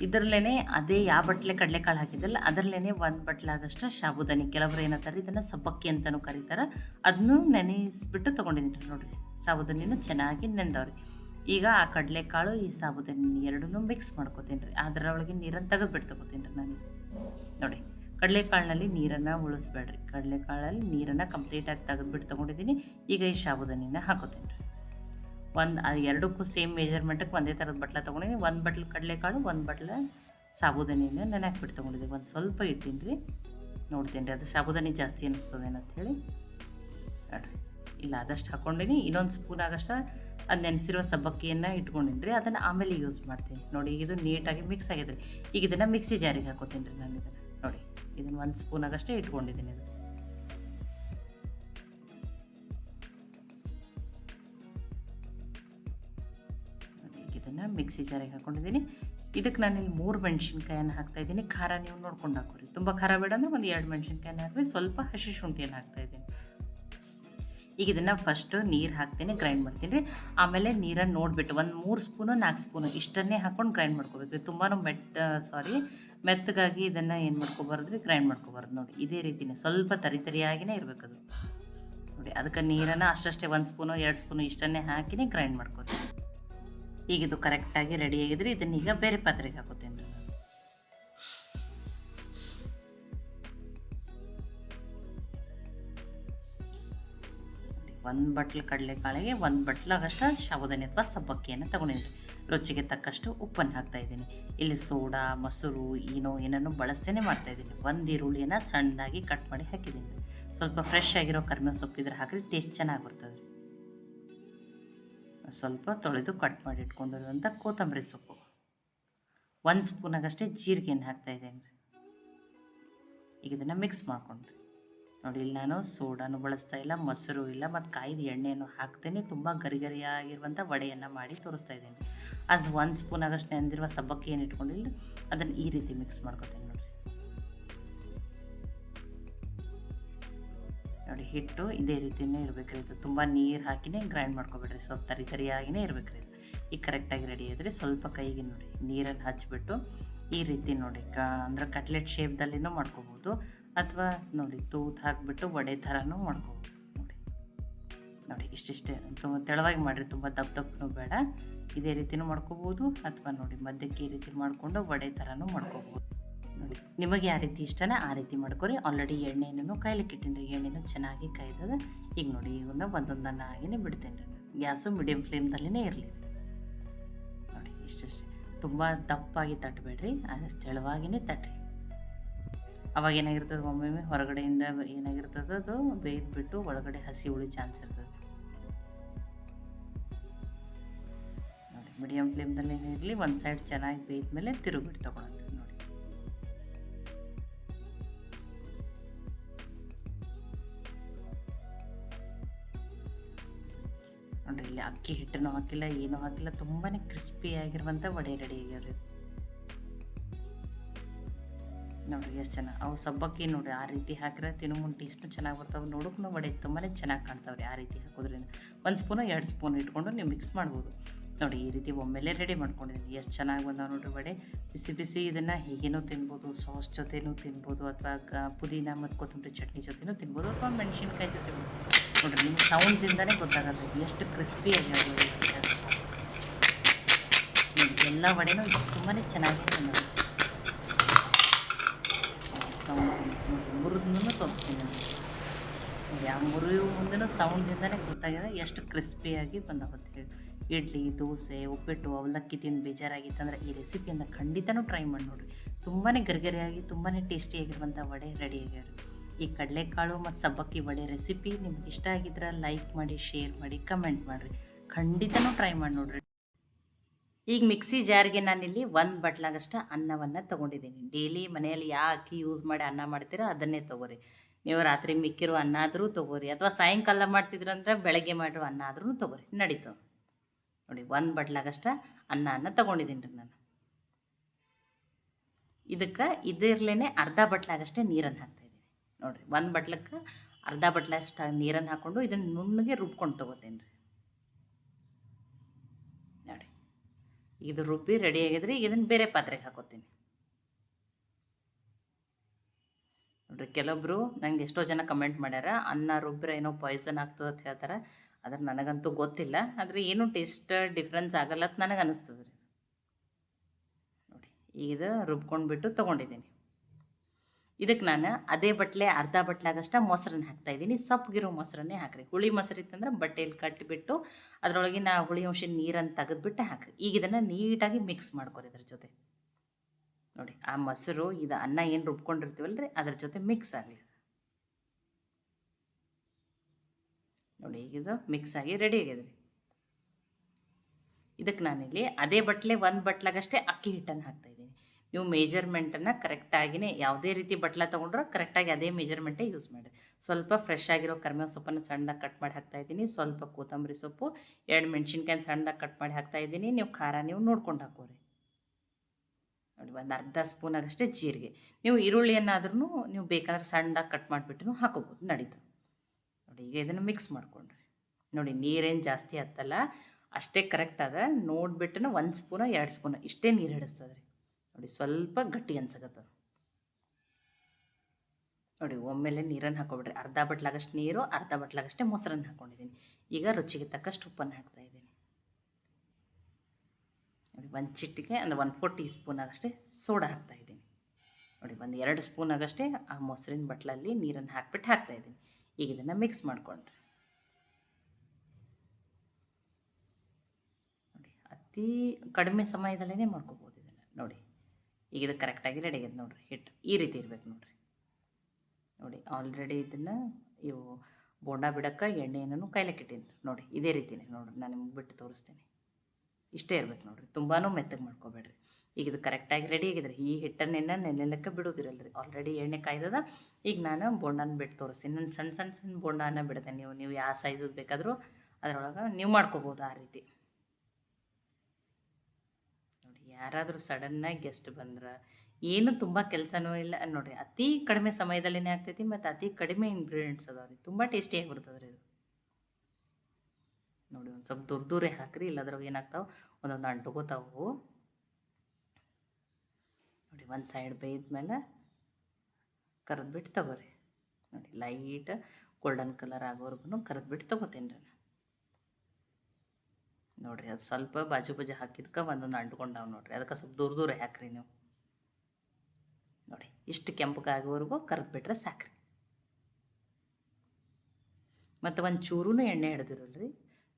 ಇದರಲ್ಲೇ ಅದೇ ಯಾವ ಬಟ್ಲೆ ಕಡಲೆಕಾಳು ಹಾಕಿದ್ದಲ್ಲ ಅದರಲ್ಲೇ ಒಂದು ಬಟ್ಲಾಗಷ್ಟು ಸಾಬುದಾನಿ ಕೆಲವರು ಏನಂತಾರೆ, ಇದನ್ನು ಸಬ್ಬಕ್ಕಿ ಅಂತಲೂ ಕರೀತಾರೆ. ಅದನ್ನು ನೆನೆಸ್ಬಿಟ್ಟು ತೊಗೊಂಡಿದ್ದೀನಿ ನೋಡಿರಿ. ಸಾಬುದಾನಿನ ಚೆನ್ನಾಗಿ ನೆನೆದವ್ರಿ ಈಗ ಆ ಕಡಲೆಕಾಳು, ಈ ಸಾಬುದಾನಿ ಎರಡನ್ನೂ ಮಿಕ್ಸ್ ಮಾಡ್ಕೋತೀನಿ ರೀ. ಅದರೊಳಗೆ ನೀರನ್ನು ತೆಗೆದುಬಿಟ್ಟು ತಗೋತೀನಿ ರೀ ನಾನು. ನೋಡಿ, ಕಡಲೆಕಾಳಿನಲ್ಲಿ ನೀರನ್ನು ಉಳಿಸ್ಬೇಡ್ರಿ. ಕಡಲೆಕಾಳಲ್ಲಿ ನೀರನ್ನು ಕಂಪ್ಲೀಟಾಗಿ ತೆಗೆದ್ಬಿಟ್ಟು ತೊಗೊಂಡಿದ್ದೀನಿ ಈಗ ಈ ಸಾಬುದಾನಿನ ಹಾಕೋತೀನಿ ರೀ. ಒಂದು ಎರಡಕ್ಕೂ ಸೇಮ್ ಮೆಜರ್ಮೆಂಟಕ್ಕೆ ಒಂದೇ ಥರದ ಬಟ್ಲ ತೊಗೊಂಡಿದ್ದೀನಿ ಒಂದು ಬಟ್ಲು ಕಡಲೆಕಾಳು, ಒಂದು ಬಟ್ಲ ಸಾಬುದಾನಿನ ನೆನೆಹಾಕ್ಬಿಟ್ಟು ತೊಗೊಂಡಿದ್ದೀನಿ ಒಂದು ಸ್ವಲ್ಪ ಇಟ್ಟೀನಿ ರೀ ನೋಡ್ತೀನಿ ರೀ ಅದು ಸಾಬುದಾನಿ ಜಾಸ್ತಿ ಅನ್ನಿಸ್ತದೇನಂತ ಹೇಳಿ. ನೋಡ್ರಿ, ಇಲ್ಲ ಆದಷ್ಟು ಹಾಕ್ಕೊಂಡಿನಿ ಇನ್ನೊಂದು ಸ್ಪೂನ್ ಆಗಷ್ಟ ಅದು ನೆನೆಸಿರೋ ಸಬ್ಬಕ್ಕಿಯನ್ನು ಇಟ್ಕೊಂಡಿನಿ ರೀ ಅದನ್ನು ಆಮೇಲೆ ಯೂಸ್ ಮಾಡ್ತೀನಿ. ನೋಡಿ, ಇದು ನೀಟಾಗಿ ಮಿಕ್ಸ್ ಆಗಿದೆ ರೀ ಈಗ ಇದನ್ನು ಮಿಕ್ಸಿ ಜಾರಿಗೆ ಹಾಕೋತೀನಿ ರೀ ನಾನು ಇದನ್ನು. ನೋಡಿ, ಇದನ್ನು ಒಂದು ಸ್ಪೂನ್ ಆಗಷ್ಟೇ ಇಟ್ಕೊಂಡಿದ್ದೀನಿ ಇದು ಮಿಕ್ಸಿ ಜಾರಿಗೆ ಹಾಕೊಂಡಿದ್ದೀನಿ. ಇದಕ್ಕೆ ನಾನು ಇಲ್ಲಿ ಮೂರು ಮೆಣಸಿನ್ಕಾಯನ್ನು ಹಾಕ್ತಾ ಇದ್ದೀನಿ. ಖಾರ ನೀವು ನೋಡ್ಕೊಂಡು ಹಾಕೋರಿ ತುಂಬ ಖಾರ ಬೇಡ ಅಂದ್ರೆ ಒಂದು ಎರಡು ಮೆಣಸಿನ್ಕಾಯನ್ನು ಹಾಕಿ ಸ್ವಲ್ಪ ಹಸಿ ಶುಂಠಿಯನ್ನು ಹಾಕ್ತಾ ಇದ್ದೀನಿ. ಈಗ ಇದನ್ನು ಫಸ್ಟು ನೀರು ಹಾಕ್ತೀನಿ ಗ್ರೈಂಡ್ ಮಾಡ್ತೀನಿ. ರೀ ಆಮೇಲೆ ನೀರನ್ನು ನೋಡಿಬಿಟ್ಟು ಒಂದು ಮೂರು ಸ್ಪೂನು, ನಾಲ್ಕು ಸ್ಪೂನು ಇಷ್ಟನ್ನೇ ಹಾಕ್ಕೊಂಡು ಗ್ರೈಂಡ್ ಮಾಡ್ಕೋಬೇಕು ರೀ. ತುಂಬಾ ಮೆಟ್ಟ ಸಾರಿ ಮೆತ್ತಗಾಗಿ ಇದನ್ನು ಏನು ಮಾಡ್ಕೊಬಾರ್ದು ರೀ? ಗ್ರೈಂಡ್ ಮಾಡ್ಕೋಬಾರ್ದು ನೋಡಿ. ಇದೇ ರೀತಿನೇ ಸ್ವಲ್ಪ ತರಿ ಇರಬೇಕು ಅದು ನೋಡಿ, ಅದಕ್ಕೆ ನೀರನ್ನು ಅಷ್ಟಷ್ಟೇ ಒಂದು ಸ್ಪೂನು, ಎರಡು ಸ್ಪೂನು ಇಷ್ಟನ್ನೇ ಹಾಕಿನೇ ಗ್ರೈಂಡ್ ಮಾಡ್ಕೊರಿ. ಈಗ ಇದು ಕರೆಕ್ಟಾಗಿ ರೆಡಿ ಆಗಿದ್ರೆ ಇದನ್ನ ಈಗ ಬೇರೆ ಪಾತ್ರೆಗೆ ಹಾಕೋತೀನಿ ನಾನು. ಒಂದು ಬಟ್ಲು ಕಡಲೆಕಾಳಿಗೆ ಒಂದು ಬಟ್ಲಾಗಷ್ಟು ಸಾಬುದಾನಿ ಅಥವಾ ಸಬ್ಬಕ್ಕಿಯನ್ನು ತಗೊಂಡಿದ್ದೀನಿ ರುಚಿಗೆ ತಕ್ಕಷ್ಟು ಉಪ್ಪನ್ನು ಹಾಕ್ತಾ ಇದ್ದೀನಿ. ಇಲ್ಲಿ ಸೋಡಾ, ಮೊಸರು, ಏನೋ ಏನನ್ನು ಬಳಸ್ತೇನೆ ಮಾಡ್ತಾ ಇದ್ದೀನಿ. ಒಂದು ಈರುಳ್ಳಿಯನ್ನು ಸಣ್ಣದಾಗಿ ಕಟ್ ಮಾಡಿ ಹಾಕಿದ್ದೀನಿ. ಸ್ವಲ್ಪ ಫ್ರೆಶ್ ಆಗಿರೋ ಕರ್ಮೆ ಸೊಪ್ಪಿದ್ರೆ ಹಾಕಿದ್ರೆ ಟೇಸ್ಟ್ ಚೆನ್ನಾಗಿ ಬರ್ತದೆ ಸ್ವಲ್ಪ ತೊಳೆದು ಕಟ್ ಮಾಡಿ ಇಟ್ಕೊಂಡಿರುವಂಥ ಕೊತ್ತಂಬರಿ ಸೊಪ್ಪು. ಒಂದು ಸ್ಪೂನಾಗಷ್ಟೇ ಜೀರಿಗೆಯನ್ನು ಹಾಕ್ತಾ ಇದ್ದೇನೆ ರೀ. ಈಗ ಇದನ್ನು ಮಿಕ್ಸ್ ಮಾಡ್ಕೊಂಡ್ರಿ. ನೋಡಿ, ಇಲ್ಲಿ ನಾನು ಸೋಡಾನು ಬಳಸ್ತಾ ಇಲ್ಲ, ಮೊಸರು ಇಲ್ಲ, ಮತ್ತು ಕಾಯಿದ ಎಣ್ಣೆಯನ್ನು ಹಾಕ್ತೇನೆ. ತುಂಬ ಗರಿ ಗರಿಯಾಗಿರುವಂಥ ವಡೆಯನ್ನು ಮಾಡಿ ತೋರಿಸ್ತಾ ಇದ್ದೀನಿ ಅದು ಒಂದು ಸ್ಪೂನ್ ಆಗಷ್ಟು ನೆಂದಿರುವ ಸಬ್ಬಕ್ಕಿ ಏನು ಇಟ್ಕೊಂಡಿಲ್ಲ, ಅದನ್ನು ಈ ರೀತಿ ಮಿಕ್ಸ್ ಮಾಡ್ಕೊತೀನಿ. ನೋಡಿ ಹಿಟ್ಟು ಇದೇ ರೀತಿಯೇ ಇರಬೇಕ್ರಿ. ಇದು ತುಂಬ ನೀರು ಹಾಕಿನೇ ಗ್ರೈಂಡ್ ಮಾಡ್ಕೊಬೇಡ್ರಿ. ಸ್ವಲ್ಪ ತರಿ ತರಿಯಾಗಿನೇ ಇರಬೇಕ್ರಿ ಇದು. ಈಗ ಕರೆಕ್ಟಾಗಿ ರೆಡಿ ಆದರೆ ಸ್ವಲ್ಪ ಕೈಗೆ ನೋಡಿ, ನೀರನ್ನು ಹಚ್ಚಿಬಿಟ್ಟು ಈ ರೀತಿ ನೋಡಿ, ಕ ಅಂದ್ರೆ ಕಟ್ಲೆಟ್ ಶೇಪ್ದಲ್ಲಿನೂ ಮಾಡ್ಕೋಬೋದು. ಅಥವಾ ನೋಡಿ, ತೂತು ಹಾಕಿಬಿಟ್ಟು ವಡೆ ಥರನೂ ಮಾಡ್ಕೋಬೋದು. ನೋಡಿ ನೋಡಿ, ಇಷ್ಟಿಷ್ಟೇ. ತುಂಬ ತೆಳವಾಗಿ ಮಾಡಿರಿ, ತುಂಬ ದಪ್ಪ ದಪ್ಪನೂ ಬೇಡ. ಇದೇ ರೀತಿನೂ ಮಾಡ್ಕೋಬೋದು. ಅಥವಾ ನೋಡಿ, ಮಧ್ಯಕ್ಕೆ ಈ ರೀತಿ ಮಾಡಿಕೊಂಡು ವಡೆ ಥರನೂ ಮಾಡ್ಕೋಬೋದು. ನೋಡಿ ನಿಮಗೆ ಯಾವ ರೀತಿ ಇಷ್ಟನ ಆ ರೀತಿ ಮಾಡ್ಕೊರಿ. ಆಲ್ರೆಡಿ ಎಣ್ಣೆನೂ ಕಾಯ್ಲಿಕ್ಕೆ ಇಟ್ಟಿನಿ ಎಣ್ಣೆನೂ ಚೆನ್ನಾಗಿ ಕಾಯ್ದದ. ಈಗ ನೋಡಿ ಇವನ್ನ ಒಂದೊಂದನ್ನಾಗಿನೇ ಬಿಡ್ತೇನೆ ರೀ ಗ್ಯಾಸು ಮೀಡಿಯಮ್ ಫ್ಲೇಮ್ದಲ್ಲಿನೇ ಇರಲಿ. ನೋಡಿ, ಇಷ್ಟಷ್ಟೇ. ತುಂಬ ದಪ್ಪಾಗಿ ತಟ್ಟಬೇಡ್ರಿ ಅದು ತೆಳುವಾಗಿನೇ ತಟ್ಟಿರಿ ಅವಾಗ ಏನಾಗಿರ್ತದೆ ಒಮ್ಮೊಮ್ಮೆ ಹೊರಗಡೆಯಿಂದ ಏನಾಗಿರ್ತದೆ ಅದು ಬೇಯ್ದುಬಿಟ್ಟು ಒಳಗಡೆ ಹಸಿ ಉಳಿ ಚಾನ್ಸ್ ಇರ್ತದೆ. ನೋಡಿ ಮೀಡಿಯಮ್ ಫ್ಲೇಮ್ದಲ್ಲಿ ಇರಲಿ. ಒಂದು ಸೈಡ್ ಚೆನ್ನಾಗಿ ಬೇಯ್ದ ಮೇಲೆ ತಿರುಗಿಬಿಟ್ಟು ತೊಗೊಳಂడి ನೋಡಿ ಇಲ್ಲಿ ಅಕ್ಕಿ ಹಿಟ್ಟನ್ನು ಹಾಕಿಲ್ಲ, ಏನೂ ಹಾಕಿಲ್ಲ ತುಂಬಾ ಕ್ರಿಸ್ಪಿಯಾಗಿರುವಂಥ ವಡೆ ರೆಡಿ ಆಗ್ಯಾವ್ರಿ ನೋಡ್ರಿ ಎಷ್ಟು ಚೆನ್ನಾಗಿ ಅವು ಸಬ್ಬಕ್ಕಿ ನೋಡಿ, ಆ ರೀತಿ ಹಾಕಿದ್ರೆ ತಿನ್ನೋ ಮುಂದೆ ಟೇಸ್ಟ್ನು ಚೆನ್ನಾಗಿ ಬರ್ತಾವೆ. ನೋಡೋಕ್ಕೂ ವಡೆ ತುಂಬಾ ಚೆನ್ನಾಗಿ ಕಾಣ್ತಾವ್ರಿ ಆ ರೀತಿ ಹಾಕೋದ್ರಿಂದ. ಒಂದು ಸ್ಪೂನು ಎರಡು ಸ್ಪೂನ್ ಇಟ್ಕೊಂಡು ನೀವು ಮಿಕ್ಸ್ ಮಾಡ್ಬೋದು. ನೋಡಿ, ಈ ರೀತಿ ಒಮ್ಮೆಲೆ ರೆಡಿ ಮಾಡ್ಕೊಂಡಿದ್ದೀನಿ. ಎಷ್ಟು ಚೆನ್ನಾಗಿ ಬಂದಾವೆ ನೋಡ್ರಿ ಬಡೆ ಬಿಸಿ ಬಿಸಿ ಇದನ್ನು ಹೀಗೇನೂ ತಿನ್ಬೋದು, ಸಾಸ್ ಜೊತೆನೂ ತಿನ್ಬೋದು ಅಥವಾ ಪುದೀನ ಮತ್ತು ಕೊತ್ತಂಬರಿ ಚಟ್ನಿ ಜೊತೆನೂ ತಿನ್ಬೋದು ಅಥವಾ ಮೆಣಸಿನ್ಕಾಯಿ ಜೊತೆ ನೋಡ್ರಿ, ನಿಮ್ಗೆ ಸೌಂಡ್ದಿಂದನೇ ಗೊತ್ತಾಗುತ್ತೆ. ಎಷ್ಟು ಕ್ರಿಸ್ಪಿ ಆಗಿರೋದು ಎಲ್ಲ ವಡೆನೂ ತುಂಬಾ ಚೆನ್ನಾಗಿ ಸೌಂಡ್ ಮುರಿದ್ನೂ ತೋರಿಸ್ತೀನಿ ನಾನು. ಮುರಿಯೋ ಮುಂದೆನೂ ಸೌಂಡ್ದಿಂದನೇ ಗೊತ್ತಾಗಿದೆ. ಎಷ್ಟು ಕ್ರಿಸ್ಪಿಯಾಗಿ ಬಂದಾಗುತ್ತೆ ಹೇಳಿ. ಇಡ್ಲಿ, ದೋಸೆ, ಉಪ್ಪಿಟ್ಟು ಅವಲಕ್ಕಿ ತಿಂದು ಬೇಜಾರಾಗಿತ್ತಂದ್ರೆ ಈ ರೆಸಿಪಿಯನ್ನು ಖಂಡಿತನೂ ಟ್ರೈ ಮಾಡಿ ನೋಡಿರಿ. ತುಂಬಾ ಗರಿಗರಿಯಾಗಿ ತುಂಬಾ ಟೇಸ್ಟಿಯಾಗಿರುವಂಥ ವಡೆ ರೆಡಿ ಆಗ್ಯಾವ ಈ ಕಡಲೆಕಾಳು ಮತ್ತು ಸಬ್ಬಕ್ಕಿ ವಡೆ ರೆಸಿಪಿ ನಿಮ್ಗೆ ಇಷ್ಟ ಆಗಿದ್ರೆ ಲೈಕ್ ಮಾಡಿ ಶೇರ್ ಮಾಡಿ ಕಮೆಂಟ್ ಮಾಡಿರಿ. ಖಂಡಿತನೂ ಟ್ರೈ ಮಾಡಿ ನೋಡಿರಿ. ಈಗ ಮಿಕ್ಸಿ ಜಾರಿಗೆ ನಾನಿಲ್ಲಿ ಒಂದು ಬಟ್ಲಾಗಷ್ಟು ಅನ್ನವನ್ನು ತೊಗೊಂಡಿದ್ದೀನಿ. ಡೈಲಿ ಮನೆಯಲ್ಲಿ ಯಾವ ಅಕ್ಕಿ ಯೂಸ್ ಮಾಡಿ ಅನ್ನ ಮಾಡ್ತೀರೋ ಅದನ್ನೇ ತೊಗೋರಿ. ನೀವು ರಾತ್ರಿ ಮಿಕ್ಕಿರೋ ಅನ್ನ ಆದರೂ ತೊಗೋರಿ. ಅಥವಾ ಸಾಯಂಕಾಲ ಮಾಡ್ತಿದ್ರಂದ್ರೆ ಬೆಳಗ್ಗೆ ಮಾಡಿರೋ ಅನ್ನ ಆದ್ರೂ ತೊಗೋರಿ. ನಡೀತು. ನೋಡಿ, ಒಂದು ಬಟ್ಲಾಗಷ್ಟ ಅನ್ನನ ತಗೊಂಡಿದ್ದೀನಿ ರೀ ನಾನು. ಇದಕ್ಕೆ ಇದಿರ್ಲೇ ಅರ್ಧ ಬಟ್ಲಾಗಷ್ಟೇ ನೀರನ್ನು ಹಾಕ್ತಾಯಿದ್ದೀನಿ ನೋಡಿರಿ, ಒಂದು ಬಟ್ಲಕ್ಕೆ ಅರ್ಧ ಬಟ್ಲಷ್ಟು ನೀರನ್ನು ಹಾಕ್ಕೊಂಡು ಇದನ್ನು ನುಣ್ಣಗೆ ರುಬ್ಕೊಂಡು ತೊಗೋತೀನಿ ರೀ. ನೋಡಿ, ಇದು ರುಬ್ಬಿ ರೆಡಿ ಆಗಿದ್ರೆ ಇದನ್ನು ಬೇರೆ ಪಾತ್ರೆಗೆ ಹಾಕೋತೀನಿ. ನೋಡಿರಿ ಕೆಲವೊಬ್ಬರು ನಂಗೆ ಎಷ್ಟೋ ಜನ ಕಮೆಂಟ್ ಮಾಡ್ಯಾರ, ಅನ್ನ ರುಬ್ಬರೆ ಏನೋ ಪಾಯ್ಸನ್ ಆಗ್ತದೆ ಅಂತ ಹೇಳ್ತಾರೆ. ಆದ್ರೆ ನನಗಂತೂ ಗೊತ್ತಿಲ್ಲ. ಆದರೆ ಏನೂ ಟೇಸ್ಟ್ ಡಿಫ್ರೆನ್ಸ್ ಆಗಲ್ಲ ಅಂತ ನನಗೆ ಅನ್ನಿಸ್ತದೆ ರೀ ನೋಡಿ ಇದು ರುಬ್ಕೊಂಡ್ಬಿಟ್ಟು ತೊಗೊಂಡಿದ್ದೀನಿ. ಇದಕ್ಕೆ ನಾನು ಅದೇ ಬಟ್ಲೆ, ಅರ್ಧ ಬಟ್ಲಾಗಷ್ಟ ಮೊಸರನ್ನ ಹಾಕ್ತಾ ಇದ್ದೀನಿ. ಸಪ್ಪಗಿರೋ ಮೊಸರನ್ನೇ ಹಾಕ್ರಿ. ಹುಳಿ ಮೊಸರು ಇತ್ತಂದ್ರೆ ಬಟ್ಟೆಯಲ್ಲಿ ಕಟ್ಟಿಬಿಟ್ಟು ಅದರೊಳಗಿನ ಹುಳಿ ಅಂಶ ನೀರನ್ನು ತೆಗೆದುಬಿಟ್ಟು ಹಾಕ್ರಿ. ಈಗ ಇದನ್ನು ನೀಟಾಗಿ ಮಿಕ್ಸ್ ಮಾಡ್ಕೊರಿ ಇದ್ರ ಜೊತೆ. ನೋಡಿ, ಆ ಮೊಸರು, ಇದು ಅನ್ನ ಏನು ರುಬ್ಕೊಂಡಿರ್ತೀವಲ್ಲ ರೀ ಅದ್ರ ಜೊತೆ ಮಿಕ್ಸ್ ಆಗಲಿ. ನೋಡಿ, ಈಗಿದು ಮಿಕ್ಸ್ ಆಗಿ ರೆಡಿ ಆಗಿದೆ. ರೀ ಇದಕ್ಕೆ ನಾನಿಲ್ಲಿ ಅದೇ ಬಟ್ಲೆ ಒಂದು ಬಟ್ಲಾಗಷ್ಟೇ ಅಕ್ಕಿ ಹಿಟ್ಟನ್ನು ಹಾಕ್ತಾಯಿದ್ದೀನಿ ನೀವು ಮೇಜರ್ಮೆಂಟನ್ನು ಕರೆಕ್ಟಾಗಿಯೇ ಯಾವುದೇ ರೀತಿ ಬಟ್ಲ ತೊಗೊಂಡ್ರೆ ಕರೆಕ್ಟಾಗಿ ಅದೇ ಮೇಜರ್ಮೆಂಟೇ ಯೂಸ್ ಮಾಡಿ. ಸ್ವಲ್ಪ ಫ್ರೆಶ್ ಆಗಿರೋ ಕರ್ಮೇವ್ ಸೊಪ್ಪನ್ನು ಸಣ್ಣದಾಗಿ ಕಟ್ ಮಾಡಿ ಹಾಕ್ತಾಯಿದ್ದೀನಿ ಸ್ವಲ್ಪ ಕೊತ್ತಂಬರಿ ಸೊಪ್ಪು, ಎರಡು ಮೆಣಸಿನ್ಕಾಯಿ ಸಣ್ಣದಾಗಿ ಕಟ್ ಮಾಡಿ ಹಾಕ್ತಾಯಿದ್ದೀನಿ ನೀವು ಖಾರ ನೀವು ನೋಡ್ಕೊಂಡು ಹಾಕೋರಿ. ನೋಡಿ, ಒಂದು ಅರ್ಧ ಸ್ಪೂನಾಗಷ್ಟೇ ಜೀರಿಗೆ. ನೀವು ಈರುಳ್ಳಿಯನ್ನಾದ್ರೂ ನೀವು ಬೇಕಾದ್ರೆ ಸಣ್ಣದಾಗಿ ಕಟ್ ಮಾಡಿಬಿಟ್ಟು ಹಾಕೋಬೋದು, ನಡೀತು. ನೋಡಿ ಈಗ ಇದನ್ನು ಮಿಕ್ಸ್ ಮಾಡ್ಕೊಂಡ್ರಿ. ನೋಡಿ, ನೀರೇನು ಜಾಸ್ತಿ ಹತ್ತಲ್ಲ, ಅಷ್ಟೇ ಕರೆಕ್ಟ್ ಅದ ನೋಡಿಬಿಟ್ಟು ಒಂದು ಸ್ಪೂನ, ಎರಡು ಸ್ಪೂನ, ಇಷ್ಟೇ ನೀರು ಹಿಡಿಸ್ತದೆ ರೀ ನೋಡಿ, ಸ್ವಲ್ಪ ಗಟ್ಟಿ ಅನ್ಸಕತ್ತದ. ನೋಡಿ, ಒಮ್ಮೆಲೆ ನೀರನ್ನು ಹಾಕೊಬಿಡ್ರಿ. ಅರ್ಧ ಬಟ್ಲಾಗಷ್ಟು ನೀರು, ಅರ್ಧ ಬಟ್ಲಾಗಷ್ಟೇ ಮೊಸರನ್ನು ಹಾಕ್ಕೊಂಡಿದ್ದೀನಿ ಈಗ ರುಚಿಗೆ ತಕ್ಕಷ್ಟು ಉಪ್ಪನ್ನು ಹಾಕ್ತಾ ಇದ್ದೀನಿ. ನೋಡಿ, ಒಂದು ಚಿಟ್ಟಿಗೆ ಅಂದರೆ ಒನ್ ಫೋರ್ ಟೀ ಸ್ಪೂನ್ ಆಗಷ್ಟೇ ಸೋಡಾ ಹಾಕ್ತಾ ಇದ್ದೀನಿ. ನೋಡಿ, ಒಂದು ಎರಡು ಸ್ಪೂನ್ ಆಗಷ್ಟೇ ಆ ಮೊಸರಿನ ಬಟ್ಲಲ್ಲಿ ನೀರನ್ನು ಹಾಕ್ಬಿಟ್ಟು ಹಾಕ್ತಾ ಇದ್ದೀನಿ. ಈಗ ಇದನ್ನು ಮಿಕ್ಸ್ ಮಾಡಿಕೊಂಡ್ರೆ. ನೋಡಿ, ಅತಿ ಕಡಿಮೆ ಸಮಯದಲ್ಲೇ ಮಾಡ್ಕೋಬೋದು ಇದನ್ನು. ನೋಡಿ, ಈಗ ಇದು ಕರೆಕ್ಟಾಗಿ ರೆಡಿ ಆಗಿದೆ ನೋಡಿರಿ ಹಿಟ್ಟು ಈ ರೀತಿ ಇರ್ಬೇಕು ನೋಡಿರಿ. ನೋಡಿ ಆಲ್ರೆಡಿ ಇದನ್ನು ಇವು ಬೋಂಡ ಬಿಡಕ್ಕೆ ಎಣ್ಣೆಯನ್ನು ಕೈಲಕ್ಕೆ ಇಟ್ಟೀನಿ ನೋಡಿ, ಇದೇ ರೀತಿನೇ ನೋಡಿರಿ, ನಾನು ನಿಮ್ಗೆ ಬಿಟ್ಟು ತೋರಿಸ್ತೀನಿ. ಇಷ್ಟೇ ಇರ್ಬೇಕು ನೋಡಿರಿ ತುಂಬಾ ಮೆತ್ತಗೆ ಮಾಡ್ಕೋಬೇಡ್ರಿ. ಈಗ ಇದು ಕರೆಕ್ಟಾಗಿ ರೆಡಿ ಆಗಿದ್ರೆ, ಈ ಹಿಟ್ಟನ್ನೆಲ್ಲ ನೆನೆಲಕ್ಕೆ ಬಿಡೋದಿರಲ್ಲ ರೀ ಆಲ್ರೆಡಿ ಎಣ್ಣೆ ಕಾಯ್ದದ, ಈಗ ನಾನು ಬೋಂಡನ ಬಿಟ್ಟು ತೋರಿಸ್ತೀನಿ. ನಾನು ಸಣ್ಣ ಸಣ್ಣ ಸಣ್ಣ ಬೋಂಡನ ಬಿಡ್ತೇನೆ ನೀವು ನೀವು ಯಾವ ಸೈಜದ್ದು ಬೇಕಾದರೂ ಅದರೊಳಗೆ ನೀವು ಮಾಡ್ಕೋಬೋದು ಆ ರೀತಿ. ನೋಡಿ, ಯಾರಾದರೂ ಸಡನ್ನಾಗಿ ಗೆಸ್ಟ್ ಬಂದ್ರೆ, ಏನು ತುಂಬ ಕೆಲಸನೂ ಇಲ್ಲ. ನೋಡಿರಿ, ಅತಿ ಕಡಿಮೆ ಸಮಯದಲ್ಲೇ ಆಗ್ತೈತಿ ಮತ್ತು ಅತಿ ಕಡಿಮೆ ಇಂಗ್ರೀಡಿಯೆಂಟ್ಸ್ ಅದಾವೆ ರೀ ತುಂಬ ಟೇಸ್ಟಿಯಾಗಿ ಬರ್ತದೆ ರೀ ಇದು. ನೋಡಿ, ಒಂದು ಸ್ವಲ್ಪ ದೂರ, ದೂರೇ ಹಾಕ್ರಿ ಇಲ್ಲದ್ರಾಗ ಏನಾಗ್ತಾವೆ? ಒಂದೊಂದು ಅಂಟ್ಕೋತಾವು ನೋಡಿ, ಒಂದು ಸೈಡ್ ಬೇಯ್ದ್ಮೇಲೆ ಕರೆದ್ಬಿಟ್ಟು ತಗೋರಿ. ನೋಡಿ ಲೈಟ್ ಗೋಲ್ಡನ್ ಕಲರ್ ಆಗೋವರೆಗೂ ಕರೆದ್ಬಿಟ್ಟು ತಗೋತೀನಿ ರೀ ನೋಡಿರಿ, ಅದು ಸ್ವಲ್ಪ ಬಾಜು ಬಾಜು ಹಾಕಿದ್ಕೆ ಒಂದೊಂದು ಅಂಟ್ಕೊಂಡಾವ ನೋಡಿರಿ. ಅದಕ್ಕೆ ಸ್ವಲ್ಪ ದೂರ ದೂರ ಹಾಕ್ರಿ ನೀವು. ನೋಡಿ, ಇಷ್ಟು ಕೆಂಪಗಾಗೋವರೆಗೂ ಕರೆದ್ಬಿಟ್ರೆ ಸಾಕ್ರಿ. ಮತ್ತು ಒಂದು ಚೂರೂ ಎಣ್ಣೆ ಹಿಡ್ದಿರಲ್ರಿ.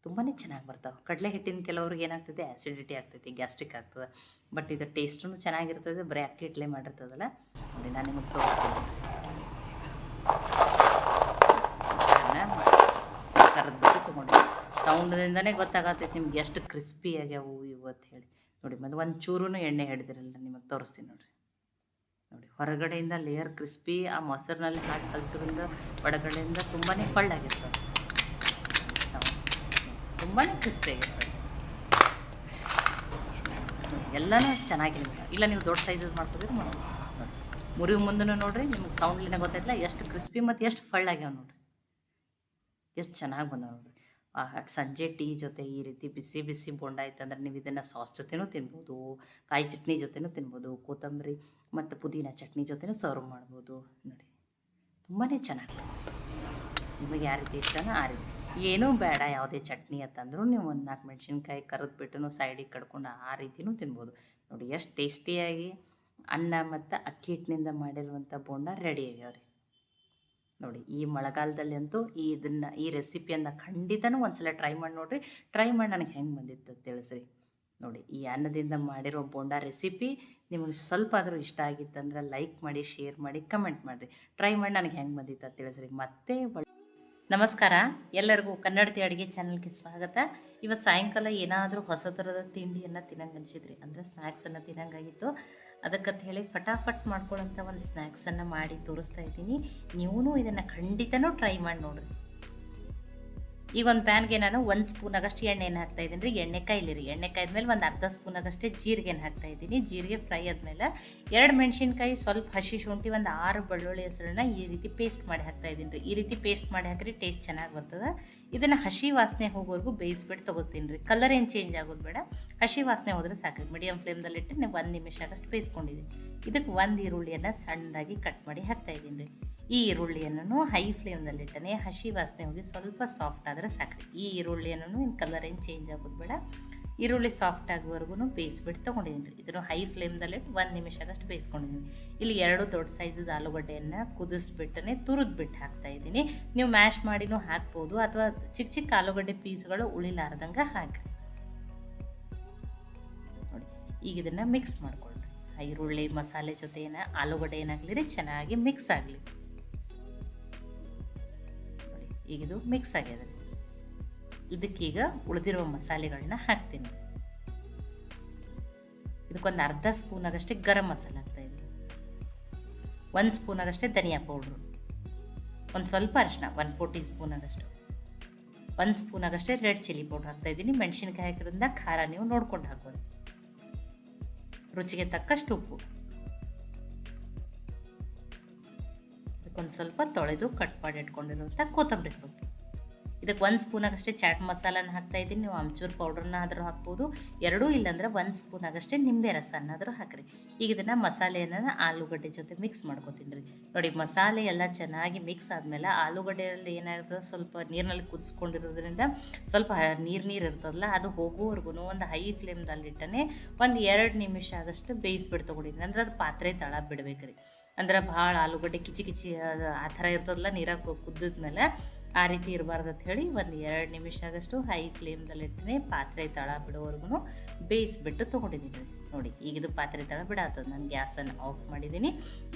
ತುಂಬಾ ಚೆನ್ನಾಗಿ ಬರ್ತಾವೆ. ಕಡಲೆ ಹಿಟ್ಟಿನ ಕೆಲವ್ರಿಗೆ ಏನಾಗ್ತದೆ ಆ್ಯಸಿಡಿಟಿ ಆಗ್ತೈತಿ ಗ್ಯಾಸ್ಟ್ರಿಕ್ ಆಗ್ತದೆ. ಬಟ್ ಇದು ಟೇಸ್ಟೂ ಚೆನ್ನಾಗಿರ್ತದೆ, ಬರೀ ಅಕ್ಕಿ ಹಿಟ್ಲೆ ಮಾಡಿರ್ತದಲ್ಲ. ನೋಡಿ, ನಾನು ನಿಮಗೆ ತೋರಿಸ್ತೀನಿ. ಕರೆದ್ಬಿಟ್ಟು ತೊಗೊಂಡು. ಸೌಂಡ್ದಿಂದನೇ ಗೊತ್ತಾಗತ್ತೈತಿ ನಿಮ್ಗೆ ಎಷ್ಟು ಕ್ರಿಸ್ಪಿ ಆಗ್ಯಾವು ಇವು ಅಂತ ಹೇಳಿ. ನೋಡಿ, ಮತ್ತು ಒಂದು ಚೂರೂ ಎಣ್ಣೆ ಹಿಡ್ದಿರಲ್ಲ ನಿಮಗೆ ತೋರಿಸ್ತೀನಿ ನೋಡಿರಿ. ನೋಡಿ, ಹೊರಗಡೆಯಿಂದ ಲೇಯರ್ ಕ್ರಿಸ್ಪಿ ಆ ಮೊಸರಿನಲ್ಲಿ ಹಾಕಿ ಕಲಸೋದ್ರಿಂದ ಒಳಗಡೆಯಿಂದ ತುಂಬಾ ಫಳ್ಳಾಗಿರ್ತದೆ ತುಂಬಾ ಕ್ರಿಸ್ಪಿ ಆಗಿರ್ತದೆ ಎಲ್ಲನೂ ಚೆನ್ನಾಗಿಲ್ಲ. ಇಲ್ಲ, ನೀವು ದೊಡ್ಡ ಸೈಜಸ್ ಮಾಡ್ತಿದ್ರೆ ಮಾಡಿ ಮುರಿವು ಮುಂದೂ ನೋಡಿರಿ, ನಿಮ್ಗೆ ಸೌಂಡ್ಲಿನ ಗೊತ್ತಾಯ್ತಲ್ಲ, ಎಷ್ಟು ಕ್ರಿಸ್ಪಿ ಮತ್ತು ಎಷ್ಟು ಫಳ್ಳಾಗ್ಯಾವ ನೋಡಿರಿ. ಎಷ್ಟು ಚೆನ್ನಾಗಿ ಬಂದವ ನೋಡಿರಿ. ಸಂಜೆ ಟೀ ಜೊತೆ ಈ ರೀತಿ ಬಿಸಿ ಬಿಸಿ ಬೋಂಡ ಆಯ್ತಂದ್ರೆ ನೀವು ಇದನ್ನು ಸಾಸ್ ಜೊತೆನೂ ತಿನ್ಬೋದು, ಕಾಯಿ ಚಟ್ನಿ ಜೊತೆನೂ ತಿನ್ಬೋದು, ಕೊತ್ತಂಬರಿ ಮತ್ತು ಪುದೀನ ಚಟ್ನಿ ಜೊತೆನೂ ಸರ್ವ್ ಮಾಡ್ಬೋದು. ನೋಡಿ ತುಂಬಾ ಚೆನ್ನಾಗಿ. ನಿಮಗೆ ಯಾವ ರೀತಿ ಇಷ್ಟನೋ ಆ ರೀತಿ. ಏನೂ ಬೇಡ, ಯಾವುದೇ ಚಟ್ನಿ ಅಂತಂದ್ರೂ ನೀವು ಒಂದು ನಾಲ್ಕು ಮೆಣಸಿನ್ಕಾಯಿ ಕರೆದ್ಬಿಟ್ಟು ಸೈಡಿಗೆ ಕಡ್ಕೊಂಡು ಆ ರೀತಿಯೂ ತಿನ್ಬೋದು. ನೋಡಿ ಎಷ್ಟು ಟೇಸ್ಟಿಯಾಗಿ ಅನ್ನ ಮತ್ತು ಅಕ್ಕಿ ಹಿಟ್ಟಿನಿಂದ ಮಾಡಿರುವಂಥ ಬೋಂಡ ರೆಡಿ ಆಗ್ಯಾವ್ರಿ. ನೋಡಿ ಈ ಮಳೆಗಾಲದಲ್ಲಿ ಅಂತೂ ಈ ಇದನ್ನು, ಈ ರೆಸಿಪಿಯನ್ನು ಖಂಡಿತನೂ ಒಂದ್ಸಲ ಟ್ರೈ ಮಾಡಿ ನೋಡಿರಿ ಟ್ರೈ ಮಾಡಿ ನನಗೆ ಹೆಂಗೆ ಬಂದಿತ್ತು ತಿಳಿಸ್ರಿ. ನೋಡಿ ಈ ಅನ್ನದಿಂದ ಮಾಡಿರೋ ಬೋಂಡ ರೆಸಿಪಿ ನಿಮಗೆ ಸ್ವಲ್ಪ ಆದರೂ ಇಷ್ಟ ಆಗಿತ್ತಂದ್ರೆ ಲೈಕ್ ಮಾಡಿ ಶೇರ್ ಮಾಡಿ ಕಮೆಂಟ್ ಮಾಡಿರಿ. ಟ್ರೈ ಮಾಡಿ ನನಗೆ ಹೆಂಗೆ ಬಂದಿತ್ತು ತಿಳಿಸ್ರಿ. ಮತ್ತೆ ನಮಸ್ಕಾರ. ಎಲ್ಲರಿಗೂ ಕನ್ನಡತಿ ಅಡುಗೆ ಚಾನಲ್ಗೆ ಸ್ವಾಗತ. ಇವತ್ತು ಸಾಯಂಕಾಲ ಏನಾದರೂ ಹೊಸ ಥರದ ತಿಂಡಿಯನ್ನು ತಿನ್ನಂಗೆ ಅನಿಸಿದ್ರಿ ಅಂದರೆ ಸ್ನ್ಯಾಕ್ಸನ್ನು ತಿನ್ನಂಗಾಗಿತ್ತು ಅದಕ್ಕಂತ ಹೇಳಿ ಫಟಾಫಟ್ ಮಾಡ್ಕೊಳ್ಳೋಂಥ ಒಂದು ಸ್ನ್ಯಾಕ್ಸನ್ನು ಮಾಡಿ ತೋರಿಸ್ತಾ ಇದ್ದೀನಿ. ನೀವೂ ಇದನ್ನು ಖಂಡಿತನೂ ಟ್ರೈ ಮಾಡಿ ನೋಡ್ರಿ. ಈಗ ಒಂದು ಪ್ಯಾನ್ಗೆ ನಾನು ಒಂದು ಸ್ಪೂನ್ ಆಗಷ್ಟು ಎಣ್ಣೆಯನ್ನು ಹಾಕ್ತಾ ಇದ್ದೀನಿ ರೀ. ಎಣ್ಣೆ ಕಾಯಿಲಿರಿ ಎಣ್ಣೆ ಕಾಯ್ದ್ಮೇಲೆ ಒಂದು ಅರ್ಧ ಸ್ಪೂನ್ ಆಗಷ್ಟೇ ಜೀರಿಗೆನ ಹಾಕ್ತಾ ಇದ್ದೀನಿ. ಜೀರಿಗೆ ಫ್ರೈ ಆದಮೇಲೆ ಎರಡು ಮೆಣಸಿನ್ಕಾಯಿ ಸ್ವಲ್ಪ ಹಸಿ ಶುಂಠಿ ಒಂದು ಆರು ಬೆಳ್ಳುಳ್ಳಿ ಹೆಸರನ್ನ ಈ ರೀತಿ ಪೇಸ್ಟ್ ಮಾಡಿ ಹಾಕ್ತಾ ಇದ್ದೀನಿ ರೀ. ಈ ರೀತಿ ಪೇಸ್ಟ್ ಮಾಡಿ ಹಾಕಿರಿ ಟೇಸ್ಟ್ ಚೆನ್ನಾಗಿ ಬರ್ತದೆ. ಇದನ್ನು ಹಸಿ ವಾಸನೆ ಹೋಗೋವರೆಗೂ ಬೇಯಿಸ್ಬಿಟ್ಟು ತೊಗೋತೀನಿ ರೀ. ಕಲರ್ ಏನು ಚೇಂಜ್ ಆಗೋದು ಬೇಡ. ಹಸಿ ವಾಸನೆ ಹೋದ್ರೆ ಸಾಕು ಮೀಡಿಯಮ್ ಫ್ಲೇಮ್ದಲ್ಲಿಟ್ಟು ನೀವು ಒಂದು ನಿಮಿಷ ಆಗಷ್ಟು ಬೇಯಿಸ್ಕೊಂಡಿದ್ದೀನಿ ಇದಕ್ಕೆ ಒಂದು ಈರುಳ್ಳಿಯನ್ನು ಸಣ್ಣದಾಗಿ ಕಟ್ ಮಾಡಿ ಹಾಕ್ತಾ ಇದ್ದೀನಿ ರೀ. ಈ ಈರುಳ್ಳಿಯನ್ನು ಹೈ ಫ್ಲೇಮ್ನಲ್ಲಿಟ್ಟನೆ ಹಸಿ ವಾಸನೆ ಹೋಗಿ ಸ್ವಲ್ಪ ಸಾಫ್ಟ್ ಆದರೆ ಸಾಕು ಈ ಈರುಳ್ಳಿಯನ್ನು ಇನ್ನು ಕಲರ್ ಏನು ಚೇಂಜ್ ಆಗೋದು ಬೇಡ. ಈರುಳ್ಳಿ ಸಾಫ್ಟ್ ಆಗುವವರೆಗೂ ಬೇಯಿಸ್ಬಿಟ್ಟು ತೊಗೊಂಡಿದ್ದೀನಿ ಇದನ್ನು ಹೈ ಫ್ಲೇಮ್ದಲ್ಲಿಟ್ಟು ಒಂದು ನಿಮಿಷ ಆಗಷ್ಟು ಬೇಯಿಸ್ಕೊಂಡಿದ್ದೀನಿ. ಇಲ್ಲಿ ಎರಡು ದೊಡ್ಡ ಸೈಜದ ಆಲೂಗಡ್ಡೆಯನ್ನು ಕುದಿಸ್ಬಿಟ್ಟನೆ ತುರಿದ್ಬಿಟ್ಟು ಹಾಕ್ತಾ ಇದ್ದೀನಿ. ನೀವು ಮ್ಯಾಶ್ ಮಾಡಿನೂ ಹಾಕ್ಬೋದು, ಅಥವಾ ಚಿಕ್ಕ ಚಿಕ್ಕ ಆಲೂಗಡ್ಡೆ ಪೀಸ್ಗಳು ಉಳಿಲಾರ್ದಂಗೆ ಹಾಕಿ ನೋಡಿ, ಈಗ ಇದನ್ನು ಮಿಕ್ಸ್ ಮಾಡ್ಕೊಳ್ರಿ ಈರುಳ್ಳಿ ಮಸಾಲೆ ಜೊತೆ ಏನ ಆಲೂಗಡ್ಡೆ ಏನಾಗಲಿ ರೀ, ಚೆನ್ನಾಗಿ ಮಿಕ್ಸ್ ಆಗಲಿ. ಈಗ ಇದು ಮಿಕ್ಸ್ ಆಗ್ಯದ ಇದಕ್ಕೀಗ ಉಳಿದಿರುವ ಮಸಾಲೆಗಳನ್ನ ಹಾಕ್ತೀನಿ. ಇದಕ್ಕೊಂದು ಅರ್ಧ ಸ್ಪೂನ್ ಆಗಷ್ಟೇ ಗರಂ ಮಸಾಲೆ ಹಾಕ್ತಾ ಇದ್ದೀನಿ. ಒಂದು ಸ್ಪೂನ್ ಆಗಷ್ಟೇ ಧನಿಯಾ ಪೌಡ್ರು. ಒಂದು ಸ್ವಲ್ಪ ಅರಿಶಿನ ಒನ್ ಫೋರ್ ಟೀ ಸ್ಪೂನ್ ಆಗಷ್ಟು ಒಂದು ಸ್ಪೂನ್ ಆಗಷ್ಟೇ ರೆಡ್ ಚಿಲ್ಲಿ ಪೌಡ್ರ್ ಹಾಕ್ತಾ ಇದ್ದೀನಿ. ಮೆಣಸಿನ್ಕಾಯಿ ಹಾಕಿರೋದ್ರಿಂದ ಖಾರ ನೀವು ನೋಡ್ಕೊಂಡು ಹಾಕೋದು ರುಚಿಗೆ ತಕ್ಕಷ್ಟು ಉಪ್ಪು. ಇದಕ್ಕೊಂದು ಸ್ವಲ್ಪ ತೊಳೆದು ಕಟ್ ಮಾಡಿ ಇಟ್ಕೊಂಡಿರುವಂಥ ಕೊತ್ತಂಬರಿ ಸೊಪ್ಪು. ಇದಕ್ಕೆ ಒಂದು ಸ್ಪೂನ್ ಆಗಷ್ಟೇ ಚಾಟ್ ಮಸಾಲನ ಹಾಕ್ತಾ ಇದ್ದೀನಿ. ನೀವು ಅಮ್ಚೂರ್ ಪೌಡ್ರನ್ನ ಆದರೂ ಹಾಕ್ಬೋದು. ಎರಡೂ ಇಲ್ಲಾಂದ್ರೆ ಒಂದು ಸ್ಪೂನ್ ಆಗಷ್ಟೇ ನಿಂಬೆ ರಸನಾದರೂ ಹಾಕ್ರಿ. ಈಗ ಇದನ್ನು ಮಸಾಲೆಯನ್ನು ಆಲೂಗಡ್ಡೆ ಜೊತೆ ಮಿಕ್ಸ್ ಮಾಡ್ಕೊತೀನಿ ನೋಡಿ, ಮಸಾಲೆ ಎಲ್ಲ ಚೆನ್ನಾಗಿ ಮಿಕ್ಸ್ ಆದಮೇಲೆ ಆಲೂಗಡ್ಡೆಯಲ್ಲಿ ಏನಾಗಿರ್ತದೆ ಸ್ವಲ್ಪ ನೀರಿನಲ್ಲಿ ಕುದಿಸ್ಕೊಂಡಿರೋದ್ರಿಂದ ಸ್ವಲ್ಪ ನೀರು ನೀರು ಇರ್ತದಲ್ಲ, ಅದು ಹೋಗೋವರೆಗೂ ಒಂದು ಹೈ ಫ್ಲೇಮ್ದಲ್ಲಿಟ್ಟನೆ ಒಂದು ಎರಡು ನಿಮಿಷ ಆಗಷ್ಟು ಬೇಯಿಸ್ಬಿಟ್ಟು ತೊಗೊಂಡಿದ್ದೀನಿ ಅಂದ್ರೆ ಅದು ಪಾತ್ರೆ ತಳ ಬಿಡ್ಬೇಕು ರೀ ಅಂದ್ರೆ ಭಾಳ ಆಲೂಗಡ್ಡೆ ಕಿಚಿ ಕಿಚಿ, ಆ ಥರ ಇರ್ತದಲ್ಲ, ನೀರಾಗ ಕುದ್ದಿದ್ಮೇಲೆ ಆ ರೀತಿ ಇರಬಾರ್ದು ಅಂತ ಹೇಳಿ ಒಂದು ಎರಡು ನಿಮಿಷ ಹೈ ಹೈ ಫ್ಲೇಮ್ದಲ್ಲಿಟ್ಟನೆ ಪಾತ್ರೆ ತಳ ಬಿಡೋವರೆಗೂ ಬೇಯಿಸ್ಬಿಟ್ಟು ತೊಗೊಂಡಿದ್ದೀನಿ ನೋಡಿ, ಈಗ ಇದು ಪಾತ್ರೆ ತಳ ಬಿಡಾತದ ನಾನು ಗ್ಯಾಸನ್ನು ಆಫ್ ಮಾಡಿದ್ದೀನಿ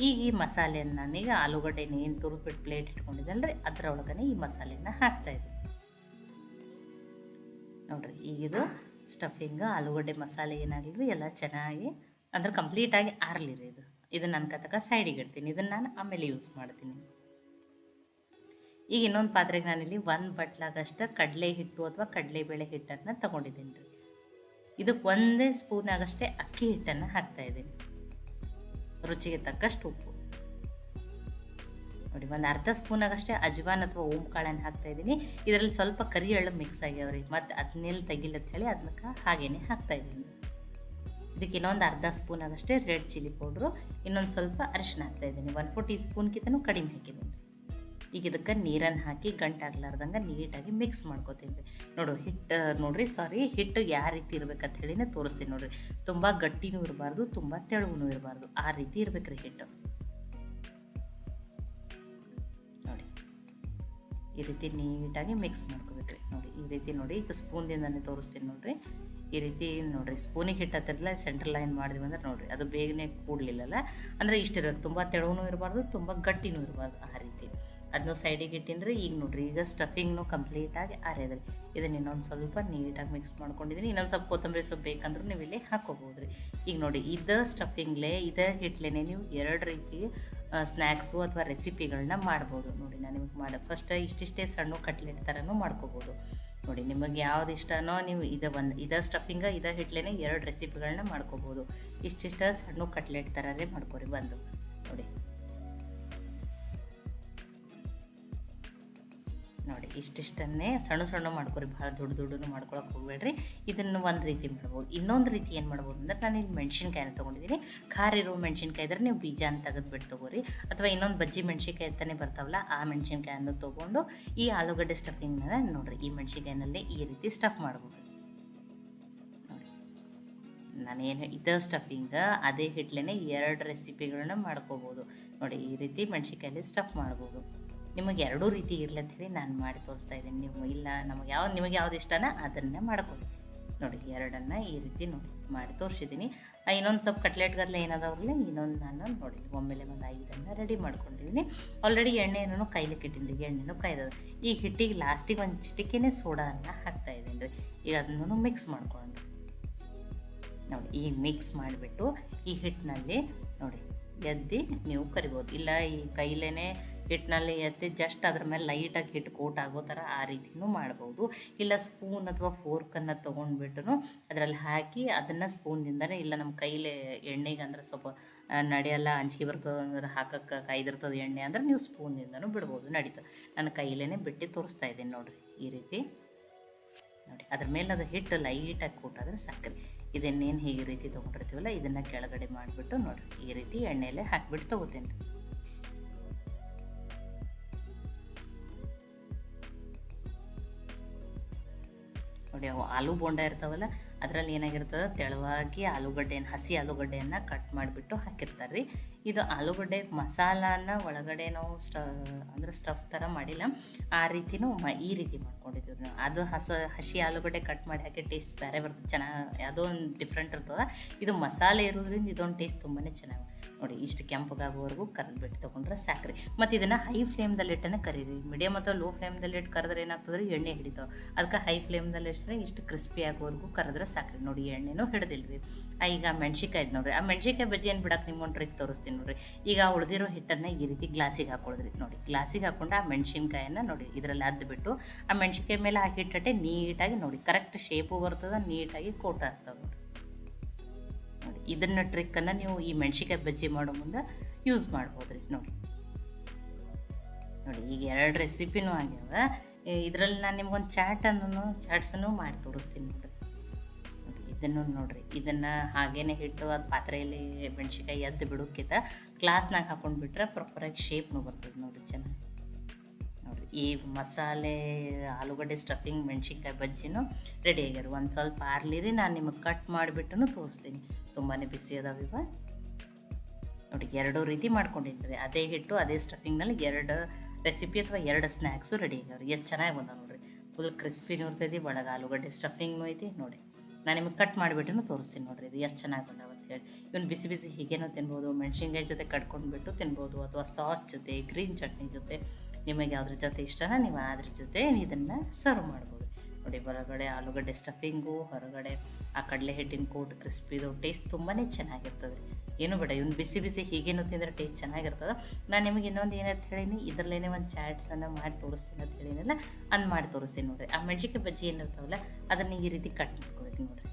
ಈಗ ಈ ಮಸಾಲೆಯನ್ನು ನಾನೀಗ ಆಲೂಗಡ್ಡೆನ ಏನು ತುರಿದ್ಬಿಟ್ಟು ಪ್ಲೇಟ್ ಇಟ್ಕೊಂಡಿದ್ದಲ್ಲ ರೀ ಅದರೊಳಗನೆ ಈ ಮಸಾಲೆನ ಹಾಕ್ತಾಯಿದ್ದೀನಿ ನೋಡಿರಿ ಈಗಿದು ಸ್ಟಫಿಂಗ್ ಆಲೂಗಡ್ಡೆ ಮಸಾಲೆ ಏನಾಗಲಿ ಎಲ್ಲ ಚೆನ್ನಾಗಿ ಅಂದ್ರೆ ಕಂಪ್ಲೀಟಾಗಿ ಆರಲಿರಿ ಇದು. ಇದನ್ನು ನನ್ನ ಕತಕ ಸೈಡಿಗೆ ಇಡ್ತೀನಿ. ಇದನ್ನು ನಾನು ಆಮೇಲೆ ಯೂಸ್ ಮಾಡ್ತೀನಿ. ಈಗ ಇನ್ನೊಂದು ಪಾತ್ರೆಗೆ ನಾನಿಲ್ಲಿ ಒಂದು ಬಟ್ಲಾಗಷ್ಟು ಕಡಲೆ ಹಿಟ್ಟು ಅಥವಾ ಕಡಲೆಬೇಳೆ ಹಿಟ್ಟನ್ನು ತೊಗೊಂಡಿದ್ದೀನಿ ರೀ. ಇದಕ್ಕೆ ಒಂದೇ ಸ್ಪೂನ್ ಆಗಷ್ಟೇ ಅಕ್ಕಿ ಹಿಟ್ಟನ್ನು ಹಾಕ್ತಾಯಿದ್ದೀನಿ ರುಚಿಗೆ ತಕ್ಕಷ್ಟು ಉಪ್ಪು. ನೋಡಿ, ಒಂದು ಅರ್ಧ ಸ್ಪೂನ್ ಆಗಷ್ಟೇ ಅಜ್ವಾನ್ ಅಥವಾ ಓಂ ಕಾಳನ್ನು ಹಾಕ್ತಾಯಿದ್ದೀನಿ ಇದರಲ್ಲಿ ಸ್ವಲ್ಪ ಕರಿ ಎಳ್ಳು ಮಿಕ್ಸ್ ಆಗ್ಯಾವ್ರಿ. ಮತ್ತು ಅದನ್ನೆಲ್ಲ ತೆಗಿಲ್ಲ ಹೇಳಿ ಅದಕ್ಕೆ ಹಾಗೇನೆ ಹಾಕ್ತಾಯಿದ್ದೀನಿ ಇದಕ್ಕೆ ಇನ್ನೊಂದು ಅರ್ಧ ಸ್ಪೂನ್ ರೆಡ್ ಚಿಲ್ಲಿ ಪೌಡ್ರು ಇನ್ನೊಂದು ಸ್ವಲ್ಪ ಅರಿಶಿನ ಹಾಕ್ತಾಯಿದ್ದೀನಿ ಒನ್ ಫೋರ್ ಟೀ ಸ್ಪೂನ್ಗಿಂತನೂ ಕಡಿಮೆ ಹಾಕಿದ್ದೀನಿ. ಈಗ ಇದಕ್ಕೆ ನೀರನ್ನು ಹಾಕಿ ಗಂಟಾಗ್ಲಾರ್ದಂಗೆ ನೀಟಾಗಿ ಮಿಕ್ಸ್ ಮಾಡ್ಕೋತೀವಿ ನೋಡು ಹಿಟ್ಟು ನೋಡ್ರಿ ಸಾರಿ ಹಿಟ್ಟು ಯಾವ ರೀತಿ ಇರ್ಬೇಕಂತ ಹೇಳಿನೇ ತೋರಿಸ್ತೀನಿ ನೋಡ್ರಿ. ತುಂಬ ಗಟ್ಟಿನೂ ಇರಬಾರ್ದು, ತುಂಬ ತೆಳುವೂ ಇರಬಾರ್ದು. ಆ ರೀತಿ ಇರ್ಬೇಕು ರೀ ಹಿಟ್ಟು ನೋಡಿ. ಈ ರೀತಿ ನೀಟಾಗಿ ಮಿಕ್ಸ್ ಮಾಡ್ಕೋಬೇಕ್ರಿ. ನೋಡಿ, ಈ ರೀತಿ ನೋಡಿ, ಈಗ ಸ್ಪೂನ್ದಿಂದನೇ ತೋರಿಸ್ತೀನಿ ನೋಡ್ರಿ. ಈ ರೀತಿ ನೋಡಿರಿ, ಸ್ಪೂನಿಗೆ ಹಿಟ್ಟು ಹತ್ತಿರಲ್ಲ ಸೆಂಟ್ರ್ ಲೈನ್ ಮಾಡಿದ್ವಿ ಅಂದ್ರೆ ನೋಡಿರಿ, ಅದು ಬೇಗನೆ ಕೂಡಲಿಲ್ಲಲ್ಲ. ಅಂದರೆ ಇಷ್ಟಿರೋದು ತುಂಬ ತೆಳುವೂ ಇರಬಾರ್ದು, ತುಂಬ ಗಟ್ಟಿನೂ ಇರಬಾರ್ದು ಆ ರೀತಿ. ಅದನ್ನು ಸೈಡಿಗೆ ಇಟ್ಟಿನ್ರಿ. ಈಗ ನೋಡ್ರಿ, ಈಗ ಸ್ಟಫಿಂಗ್ನು ಕಂಪ್ಲೀಟಾಗಿ ಆರ್ಯದ್ರಿ. ಇದನ್ನು ಇನ್ನೊಂದು ಸ್ವಲ್ಪ ನೀಟಾಗಿ ಮಿಕ್ಸ್ ಮಾಡ್ಕೊಂಡಿದ್ದೀನಿ ಇನ್ನೊಂದು ಸ್ವಲ್ಪ ಕೊತ್ತಂಬರಿ ಸೊಪ್ಪು ಬೇಕಂದ್ರೂ ನೀವು ಇಲ್ಲಿ ಹಾಕೋಬೋದು ರೀ ಈಗ ನೋಡಿ ಇದ ಸ್ಟಫಿಂಗ್ಲೇ ಇದೇ ಹಿಟ್ಲೇ ನೀವು ಎರಡು ರೀತಿ ಸ್ನ್ಯಾಕ್ಸು ಅಥವಾ ರೆಸಿಪಿಗಳನ್ನ ಮಾಡ್ಬೋದು. ನೋಡಿ, ನಾನು ನಿಮಗೆ ಮಾಡಿ ಫಸ್ಟ್ ಇಷ್ಟಿಷ್ಟೇ ಸಣ್ಣ ಕಟ್ಲೆಟ್ ಥರನೂ ಮಾಡ್ಕೋಬೋದು. ನೋಡಿ, ನಿಮಗೆ ಯಾವ್ದು ಇಷ್ಟನೋ ನೀವು ಇದು ಒಂದು, ಇದ ಸ್ಟಫಿಂಗ ಇದ ಹಿಟ್ಲೇನೆ ಎರಡು ರೆಸಿಪಿಗಳನ್ನ ಮಾಡ್ಕೋಬೋದು. ಇಷ್ಟಿಷ್ಟ ಸಣ್ಣ ಕಟ್ಲೆಟ್ ಥರನೇ ಮಾಡ್ಕೊರಿ ಬಂದು. ನೋಡಿ. ನೋಡಿ, ಇಷ್ಟಿಷ್ಟನ್ನೇ ಸಣ್ಣ ಸಣ್ಣ ಮಾಡ್ಕೊರಿ ಭಾಳ ದೊಡ್ಡ ದೊಡ್ಡನು ಮಾಡ್ಕೊಳಕ್ಕೆ ಹೋಗ್ಬೇಡ್ರಿ. ಇದನ್ನು ಒಂದು ರೀತಿ ಮಾಡ್ಬೋದು. ಇನ್ನೊಂದು ರೀತಿ ಏನು ಮಾಡ್ಬೋದು ಅಂದ್ರೆ ನಾನು ಇಲ್ಲಿ ಮೆಣಸಿನ್ಕಾಯಿನ ತೊಗೊಂಡಿದ್ದೀನಿ. ಖಾರ ಇರೋ ಮೆಣಸಿನ್ಕಾಯಿ ಇದ್ರೆ ನೀವು ಬೀಜನ ತೆಗೆದುಬಿಟ್ಟು ತೊಗೋರಿ. ಅಥವಾ ಇನ್ನೊಂದು ಬಜ್ಜಿ ಮೆಣಸಿನ್ಕಾಯಿ ಅಂತಾನೆ ಬರ್ತಾವಲ್ಲ, ಆ ಮೆಣಸಿನ್ಕಾಯನ್ನು ತೊಗೊಂಡು ಈ ಆಲೂಗಡ್ಡೆ ಸ್ಟಫಿಂಗ್ನ ನೋಡಿರಿ, ಈ ಮೆಣಸಿನ್ಕಾಯಿನಲ್ಲಿ ಈ ರೀತಿ ಸ್ಟಫ್ ಮಾಡ್ಬೋದು. ನಾನೇನು ಇದ ಸ್ಟಫಿಂಗ್ ಅದೇ ಹಿಟ್ಲೇ ಎರಡು ರೆಸಿಪಿಗಳನ್ನ ಮಾಡ್ಕೋಬೋದು. ನೋಡಿ, ಈ ರೀತಿ ಮೆಣಸಿನ್ಕಾಯಲ್ಲಿ ಸ್ಟಫ್ ಮಾಡ್ಬೋದು. ನಿಮಗೆ ಎರಡೂ ರೀತಿ ಇರಲಿ ನಾನು ಮಾಡಿ ತೋರಿಸ್ತಾ ಇದ್ದೀನಿ. ನೀವು ಇಲ್ಲ, ನಮಗೆ ಯಾವ, ನಿಮಗೆ ಯಾವ್ದು ಇಷ್ಟನ ಅದನ್ನೇ ಮಾಡ್ಕೊಳ್ಳಿ. ನೋಡಿ, ಎರಡನ್ನು ಈ ರೀತಿ ನೋಡಿ, ಮಾಡಿ ತೋರಿಸಿದ್ದೀನಿ. ಇನ್ನೊಂದು ಸ್ವಲ್ಪ ಕಟ್ಲೆಟ್ಗಲ್ಲ ಏನಾದವ್ರಲ್ಲೇ, ಇನ್ನೊಂದು ನಾನು ನೋಡಿ, ಒಮ್ಮೆಲೆ ಒಂದು ಐದನ್ನು ರೆಡಿ ಮಾಡ್ಕೊಂಡಿದ್ದೀನಿ. ಆಲ್ರೆಡಿ ಎಣ್ಣೆನೂ ಕೈಲಿಕ್ಕೆ ಇಟ್ಟಿದ್ದೀನಿ, ಎಣ್ಣೆನೂ ಕಾಯ್ದದ ಈ ಹಿಟ್ಟಿಗೆ ಲಾಸ್ಟಿಗೆ ಒಂದು ಚಿಟಿಕೆನೇ ಸೋಡಾನ ಹಾಕ್ತಾ ಇದ್ದೀನಿ ರೀ. ಈಗ ಅದನ್ನು ಮಿಕ್ಸ್ ಮಾಡ್ಕೊಂಡು. ನೋಡಿ ಈಗ ಮಿಕ್ಸ್ ಮಾಡಿಬಿಟ್ಟು ಈ ಹಿಟ್ಟಿನಲ್ಲಿ ನೋಡಿ, ಎದ್ದು ನೀವು ಕರಿಬೋದು. ಇಲ್ಲ, ಈ ಕೈಲೇ ಹಿಟ್ಟಿನಲ್ಲಿ ಎತ್ತಿ ಜಸ್ಟ್ ಅದ್ರ ಮೇಲೆ ಲೈಟಾಗಿ ಹಿಟ್ಟು ಕೋಟ್ ಆಗೋ ಥರ ಆ ರೀತಿನೂ ಮಾಡ್ಬೋದು. ಇಲ್ಲ ಸ್ಪೂನ್ ಅಥವಾ ಫೋರ್ಕನ್ನು ತೊಗೊಂಡ್ಬಿಟ್ಟು ಅದರಲ್ಲಿ ಹಾಕಿ ಅದನ್ನು ಸ್ಪೂನ್ದಿಂದನೇ ಇಲ್ಲ ನಮ್ಮ ಕೈಲೇ ಎಣ್ಣೆಗೆ ಅಂದ್ರೆ ಸ್ವಲ್ಪ ನಡೆಯಲ್ಲ, ಅಂಜಿಕೆ ಬರ್ತದೆ ಅಂದ್ರೆ ಹಾಕಕ್ಕೆ ಕಾಯ್ದಿರ್ತದೆ ಎಣ್ಣೆ ಅಂದ್ರೆ ನೀವು ಸ್ಪೂನ್ದಿಂದನೂ ಬಿಡ್ಬೋದು. ನಡೀತದೆ ನನ್ನ ಕೈಲೇ ಬಿಟ್ಟು ತೋರಿಸ್ತಾ ಇದ್ದೀನಿ ನೋಡಿರಿ ಈ ರೀತಿ. ನೋಡಿ, ಅದ್ರ ಮೇಲೆ ಅದು ಹಿಟ್ಟು ಲೈಟಾಗಿ ಕೂಟಾದ್ರೆ ಸಕ್ಕರೆ ಇದನ್ನೇನು ಹೀಗೆ ರೀತಿ ತೊಗೊಂಡಿರ್ತೀವಲ್ಲ, ಇದನ್ನು ಕೆಳಗಡೆ ಮಾಡಿಬಿಟ್ಟು ನೋಡಿರಿ. ಈ ರೀತಿ ಎಣ್ಣೆಯಲ್ಲೇ ಹಾಕಿಬಿಟ್ಟು ತೊಗೋತೀನಿ. ನೋಡಿ ಆಲೂ ಬೋಂಡ ಇರ್ತಾವಲ್ಲ ಅದರಲ್ಲಿ ಏನಾಗಿರ್ತದೆ? ತೆಳುವಾಗಿ ಆಲೂಗಡ್ಡೆಯನ್ನು ಹಸಿ ಆಲೂಗಡ್ಡೆಯನ್ನು ಕಟ್ ಮಾಡಿಬಿಟ್ಟು ಹಾಕಿರ್ತಾರೆ ರೀ ಇದು ಆಲೂಗಡ್ಡೆ ಮಸಾಲಾನ ಒಳಗಡೆ ನಾವು ಸ್ಟ ಅಂದ್ರೆ ಸ್ಟಫ್ ಥರ ಮಾಡಿಲ್ಲ. ಆ ರೀತಿನೂ ಈ ರೀತಿ ಮಾಡ್ಕೊಂಡಿದ್ದೀವಿ ನಾವು. ಅದು ಹಸ, ಹಸಿ ಆಲೂಗಡ್ಡೆ ಕಟ್ ಮಾಡಿ ಹಾಕಿ ಟೇಸ್ಟ್ ಬೇರೆ ಬರ್ತದೆ. ಚೆನ್ನಾಗಿ ಯಾವುದೋ ಒಂದು ಡಿಫ್ರೆಂಟ್ ಇರ್ತದೆ. ಇದು ಮಸಾಲೆ ಇರೋದ್ರಿಂದ ಇದೊಂದು ಟೇಸ್ಟ್ ತುಂಬಾ ಚೆನ್ನಾಗಿ ನೋಡಿ, ಇಷ್ಟು ಕೆಂಪಗಾಗುವವರೆಗೂ ಕರೆದ್ಬಿಟ್ಟು ತೊಗೊಂಡ್ರೆ ಸಾಕ್ರಿ. ಮತ್ತು ಇದನ್ನು ಹೈ ಫ್ಲೇಮ್ದಲ್ಲಿ ಇಟ್ಟನೆ ಕರೀರಿ. ಮೀಡಿಯಮ್ ಅಥವಾ ಲೋ ಫ್ಲೇಮ್ದಲ್ಲಿ ಇಟ್ಟು ಕರೆದ್ರೆ ಏನಾಗ್ತದೆ ಎಣ್ಣೆ ಹಿಡಿತಾವೆ. ಅದಕ್ಕೆ ಹೈ ಫ್ಲೇಮ್ದಲ್ಲಿ ಇಟ್ಟರೆ ಇಷ್ಟು ಕ್ರಿಸ್ಪಿ ಆಗೋವರೆಗೂ ಕರೆದ್ರೆ ಸಾಕ್ರಿ ನೋಡಿ ಎಣ್ಣೆನೂ ಹಿಡ್ದಿಲ್ರಿ. ಈಗ ಮೆಣ್ಸಿಕಾಯ್ದು ನೋಡ್ರಿ. ಆ ಮೆಣ್ಸಿಕಾಯಿ ಬಜ್ಜಿ ಏನು ಬಿಡಕ್ಕೆ ಒಂದು ಟ್ರಿಕ್ ತೋರಿಸ್ತೀನಿ ನೋಡ್ರಿ. ಈಗ ಉಳಿದಿರೋ ಹಿಟ್ಟನ್ನು ಈ ರೀತಿ ಗ್ಲಾಸಿಗೆ ಹಾಕೊಳ್ಳೋದ್ರಿ ನೋಡಿ. ಗ್ಲಾಸಿಗೆ ಹಾಕೊಂಡು ಆ ಮೆಣಸಿನ್ಕಾಯನ್ನು ನೋಡಿ ಇದರಲ್ಲಿ ಅದ್ಬಿಟ್ಟು ಆ ಮೆಣ್ಸಿನ್ಕಾಯಿ ಮೇಲೆ ಆ ಹಿಟ್ಟಟ್ಟೆ ನೀಟಾಗಿ ನೋಡಿ. ಕರೆಕ್ಟ್ ಶೇಪು ಬರ್ತದೆ, ನೀಟಾಗಿ ಕೋಟ್ ಆಗ್ತವೆ ನೋಡಿ ನೋಡಿ, ಇದನ್ನು ಟ್ರಿಕ್ಕನ್ನು ನೀವು ಈ ಮೆಣ್ಸಿಕಾಯಿ ಬಜ್ಜಿ ಮಾಡೋ ಮುಂದೆ ಯೂಸ್ ಮಾಡ್ಬೋದ್ರಿ ನೋಡಿ. ನೋಡಿ, ಈಗ ಎರಡು ರೆಸಿಪಿನೂ ಆಗ್ಯಾವ. ಇದರಲ್ಲಿ ನಾನು ನಿಮ್ಗೊಂದು ಚಾಟನ್ನು ಚಾಟ್ಸನ್ನು ಮಾಡಿ ತೋರಿಸ್ತೀನಿ ನೋಡ್ರಿ. ನೋಡಿ ಇದನ್ನು ನೋಡ್ರಿ. ಇದನ್ನು ಹಾಗೇನೆ ಹಿಟ್ಟು ಅದು ಪಾತ್ರೆಯಲ್ಲಿ ಮೆಣ್ಸಿಕಾಯಿ ಎದ್ದು ಬಿಡೋಕ್ಕಿಂತ ಗ್ಲಾಸ್ನಾಗ ಹಾಕೊಂಡು ಬಿಟ್ರೆ ಪ್ರಾಪರಾಗಿ ಶೇಪ್ನು ಬರ್ತದೆ ನೋಡ್ರಿ ಚೆನ್ನಾಗಿ ನೋಡಿರಿ, ಈ ಮಸಾಲೆ, ಆಲೂಗಡ್ಡೆ ಸ್ಟಫಿಂಗ್ ಮೆಣ್ಸಿನ್ಕಾಯಿ ಬಜ್ಜಿನೂ ರೆಡಿ ಆಗ್ಯಾರ ಒಂದು ಸ್ವಲ್ಪ ಆರ್ಲಿರಿ, ನಾನು ನಿಮಗೆ ಕಟ್ ಮಾಡಿಬಿಟ್ಟು ತೋರಿಸ್ತೀನಿ. ತುಂಬಾ ಬಿಸಿ ಅದಾವ ಇವ. ನೋಡಿ ಎರಡು ರೀತಿ ಮಾಡ್ಕೊಂಡಿದ್ರಿ. ಅದೇ ಹಿಟ್ಟು, ಅದೇ ಸ್ಟಫಿಂಗ್ನಲ್ಲಿ ಎರಡು ರೆಸಿಪಿ ಅಥವಾ ಎರಡು ಸ್ನ್ಯಾಕ್ಸು ರೆಡಿ ಆಗ್ಯಾವ್ರಿ. ಎಷ್ಟು ಚೆನ್ನಾಗಿ ಬಂದ ನೋಡ್ರಿ. ಫುಲ್ ಕ್ರಿಸ್ಪಿನೂ ಇರ್ತೈತಿ, ಒಳಗೆ ಆಲೂಗಡ್ಡೆ ಸ್ಟಫಿಂಗ್ನೂ ಐತಿ, ನೋಡಿ. ನಾನು ನಿಮಗೆ ಕಟ್ ಮಾಡಿಬಿಟ್ಟು ತೋರಿಸ್ತೀನಿ ನೋಡಿರಿ, ಇದು ಎಷ್ಟು ಚೆನ್ನಾಗಿ ಬಂದಾವ ಅಂತ ಹೇಳಿ. ಇವನು ಬಿಸಿ ಬಿಸಿ ಹೀಗೇನೋ ತಿನ್ಬೋದು, ಮೆಣಸಿನ್ಕಾಯಿ ಜೊತೆ ಕಟ್ಕೊಂಡ್ಬಿಟ್ಟು ತಿನ್ಬೋದು, ಅಥವಾ ಸಾಸ್ ಜೊತೆ ಗ್ರೀನ್ ಚಟ್ನಿ ಜೊತೆ, ನಿಮಗೆ ಯಾವ್ದ್ರ ಜೊತೆ ಇಷ್ಟನ ನೀವು ಅದ್ರ ಜೊತೆ ಇದನ್ನು ಸರ್ವ್ ಮಾಡ್ಬೋದು. ನೋಡಿ, ಹೊರಗಡೆ ಆಲೂಗಡ್ಡೆ ಸ್ಟಫಿಂಗು ಹೊರಗಡೆ ಆ ಕಡಲೆ ಹಿಟ್ಟಿನ ಕೋಟ್ ಕ್ರಿಸ್ಪಿದು ಟೇಸ್ಟ್ ತುಂಬಾ ಚೆನ್ನಾಗಿರ್ತದೆ. ಏನು ಬೇಡ, ಇವ್ನು ಬಿಸಿ ಬಿಸಿ ಹೀಗೇನು ತಿಂದರೆ ಟೇಸ್ಟ್ ಚೆನ್ನಾಗಿರ್ತದೆ. ನಾನು ನಿಮಗೆ ಇನ್ನೊಂದು ಏನಂತ ಹೇಳೀನಿ, ಇದರಲ್ಲೇನೆ ಒಂದು ಚಾಟ್ಸನ್ನು ಮಾಡಿ ತೋರಿಸ್ತೀನಿ ಅಂತ ಹೇಳಿನಲ್ಲ ಅದು ಮಾಡಿ ತೋರಿಸ್ತೀನಿ ನೋಡಿರಿ. ಆ ಮೆಣಸಿಕೆ ಬಜ್ಜಿ ಏನಿರ್ತಾವಲ್ಲ, ಅದನ್ನು ಈ ರೀತಿ ಕಟ್ ಮಾಡ್ಕೊಳ್ತೀನಿ ನೋಡಿರಿ.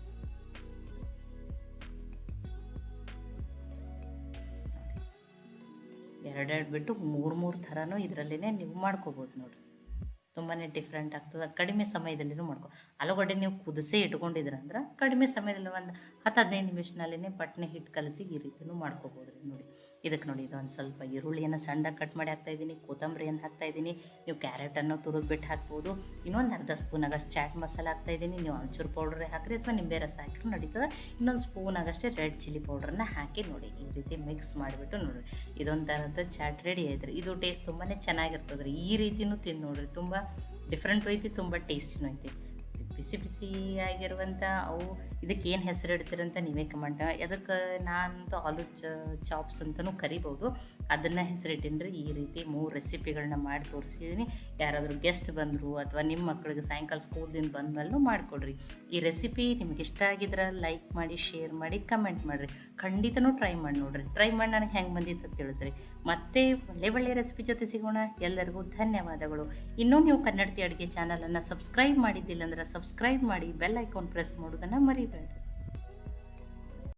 ಎರಡೆರಡು ಬಿಟ್ಟು ಮೂರು ಮೂರು ಥರನೂ ಇದರಲ್ಲೇ ನೀವು ಮಾಡ್ಕೋಬೋದು ನೋಡಿರಿ. ತುಂಬಾ ಡಿಫ್ರೆಂಟ್ ಆಗ್ತದೆ. ಕಡಿಮೆ ಸಮಯದಲ್ಲಿನೂ ಮಾಡ್ಕೊ. ಆಲೂಗಡ್ಡೆ ನೀವು ಕುದಿಸೇ ಇಟ್ಕೊಂಡಿದ್ರಂದ್ರೆ ಕಡಿಮೆ ಸಮಯದಲ್ಲಿ ಒಂದು ಹತ್ತು ಹದಿನೈದು ನಿಮಿಷನಲ್ಲಿನೇ ಪಟ್ನೆ ಹಿಟ್ಟು ಕಲಸಿ ಈ ರೀತಿಯೂ ಮಾಡ್ಕೋಬೋದು ನೋಡಿ. ಇದಕ್ಕೆ ನೋಡಿ ಇದೊಂದು ಸ್ವಲ್ಪ ಈರುಳ್ಳಿಯನ್ನು ಸಣ್ಣದಾಗಿ ಕಟ್ ಮಾಡಿ ಹಾಕ್ತಾ ಇದ್ದೀನಿ, ಕೊತ್ತಂಬರಿಯನ್ನು ಹಾಕ್ತಾ ಇದ್ದೀನಿ, ನೀವು ಕ್ಯಾರೆಟನ್ನು ತುರಿದ್ಬಿಟ್ಟು ಹಾಕ್ಬೋದು. ಇನ್ನೊಂದು ಅರ್ಧ ಸ್ಪೂನ್ ಆಗಷ್ಟು ಚಾಟ್ ಮಸಾಲ ಹಾಕ್ತಾ ಇದ್ದೀನಿ, ನೀವು ಒಂಚೂರು ಪೌಡ್ರೇ ಹಾಕಿರಿ ಅಥವಾ ನಿಂಬೆ ರಸ ಹಾಕಿದ್ರು ನಡೀತದೆ. ಇನ್ನೊಂದು ಸ್ಪೂನ್ ಆಗಷ್ಟೇ ರೆಡ್ ಚಿಲ್ಲಿ ಪೌಡ್ರನ್ನ ಹಾಕಿ ನೋಡಿ, ಈ ರೀತಿ ಮಿಕ್ಸ್ ಮಾಡಿಬಿಟ್ಟು ನೋಡಿ. ಇದೊಂದು ಥರದ ಚಾಟ್ ರೆಡಿ ಆಯ್ತು. ಇದು ಟೇಸ್ಟ್ ತುಂಬಾ ಚೆನ್ನಾಗಿರ್ತದೆ ರೀ. ಈ ರೀತಿನೂ ತಿಂದು ನೋಡ್ರಿ, ತುಂಬ ಡಿಫ್ರೆಂಟ್ ಐತಿ ತುಂಬ ಟೇಸ್ಟಿನೂ ಐತಿ. ಬಿಸಿ ಬಿಸಿ ಆಗಿರುವಂಥ ಅವು ಇದಕ್ಕೆ ಏನು ಹೆಸರು ಇಡ್ತೀರಂತ ನೀವೇ ಕಮೆಂಟ್ ಅದಕ್ಕೆ ನಾನಂತೂ ಆಲೂ ಚಾಪ್ಸ್ ಅಂತಲೂ ಕರಿಬೋದು. ಅದನ್ನು ಹೆಸರಿಟ್ಟಿನಿ ರೀ ಈ ರೀತಿ ಮೂರು ರೆಸಿಪಿಗಳನ್ನ ಮಾಡಿ ತೋರಿಸಿದ್ದೀನಿ ಯಾರಾದರೂ ಗೆಸ್ಟ್ ಬಂದರು ಅಥವಾ ನಿಮ್ಮ ಮಕ್ಕಳಿಗೆ ಸಾಯಂಕಾಲ ಸ್ಕೂಲ್ದಿಂದ ಬಂದಮೇಲೂ ಮಾಡಿಕೊಡ್ರಿ. ಈ ರೆಸಿಪಿ ನಿಮ್ಗೆ ಇಷ್ಟ ಆಗಿದ್ರೆ ಲೈಕ್ ಮಾಡಿ ಶೇರ್ ಮಾಡಿ ಕಮೆಂಟ್ ಮಾಡಿರಿ. ಖಂಡಿತನೂ ಟ್ರೈ ಮಾಡಿ ನೋಡ್ರಿ. ಟ್ರೈ ಮಾಡಿ ನನಗೆ ಹೆಂಗೆ ಬಂದಿತ್ತು ಅಂತ ತಿಳಿಸ್ರಿ. ಮತ್ತೆ ಒಳ್ಳೆ ಒಳ್ಳೆ ರೆಸಿಪಿ ಜೊತೆ ಸಿಗೋಣ. ಎಲ್ಲರಿಗೂ ಧನ್ಯವಾದಗಳು. ಇನ್ನೂ ನೀವು ಕನ್ನಡತಿ ಅಡುಗೆ ಚಾನಲನ್ನು ಸಬ್ಸ್ಕ್ರೈಬ್ ಮಾಡಿದ್ದಿಲ್ಲ ಅಂದ್ರೆ ಸಬ್ಸ್ಕ್ರೈಬ್ ಮಾಡಿ ಬೆಲ್ ಐಕಾನ್ ಪ್ರೆಸ್ ಮಾಡೋದನ್ನು ಮರಿಬೇಡ್ರಿ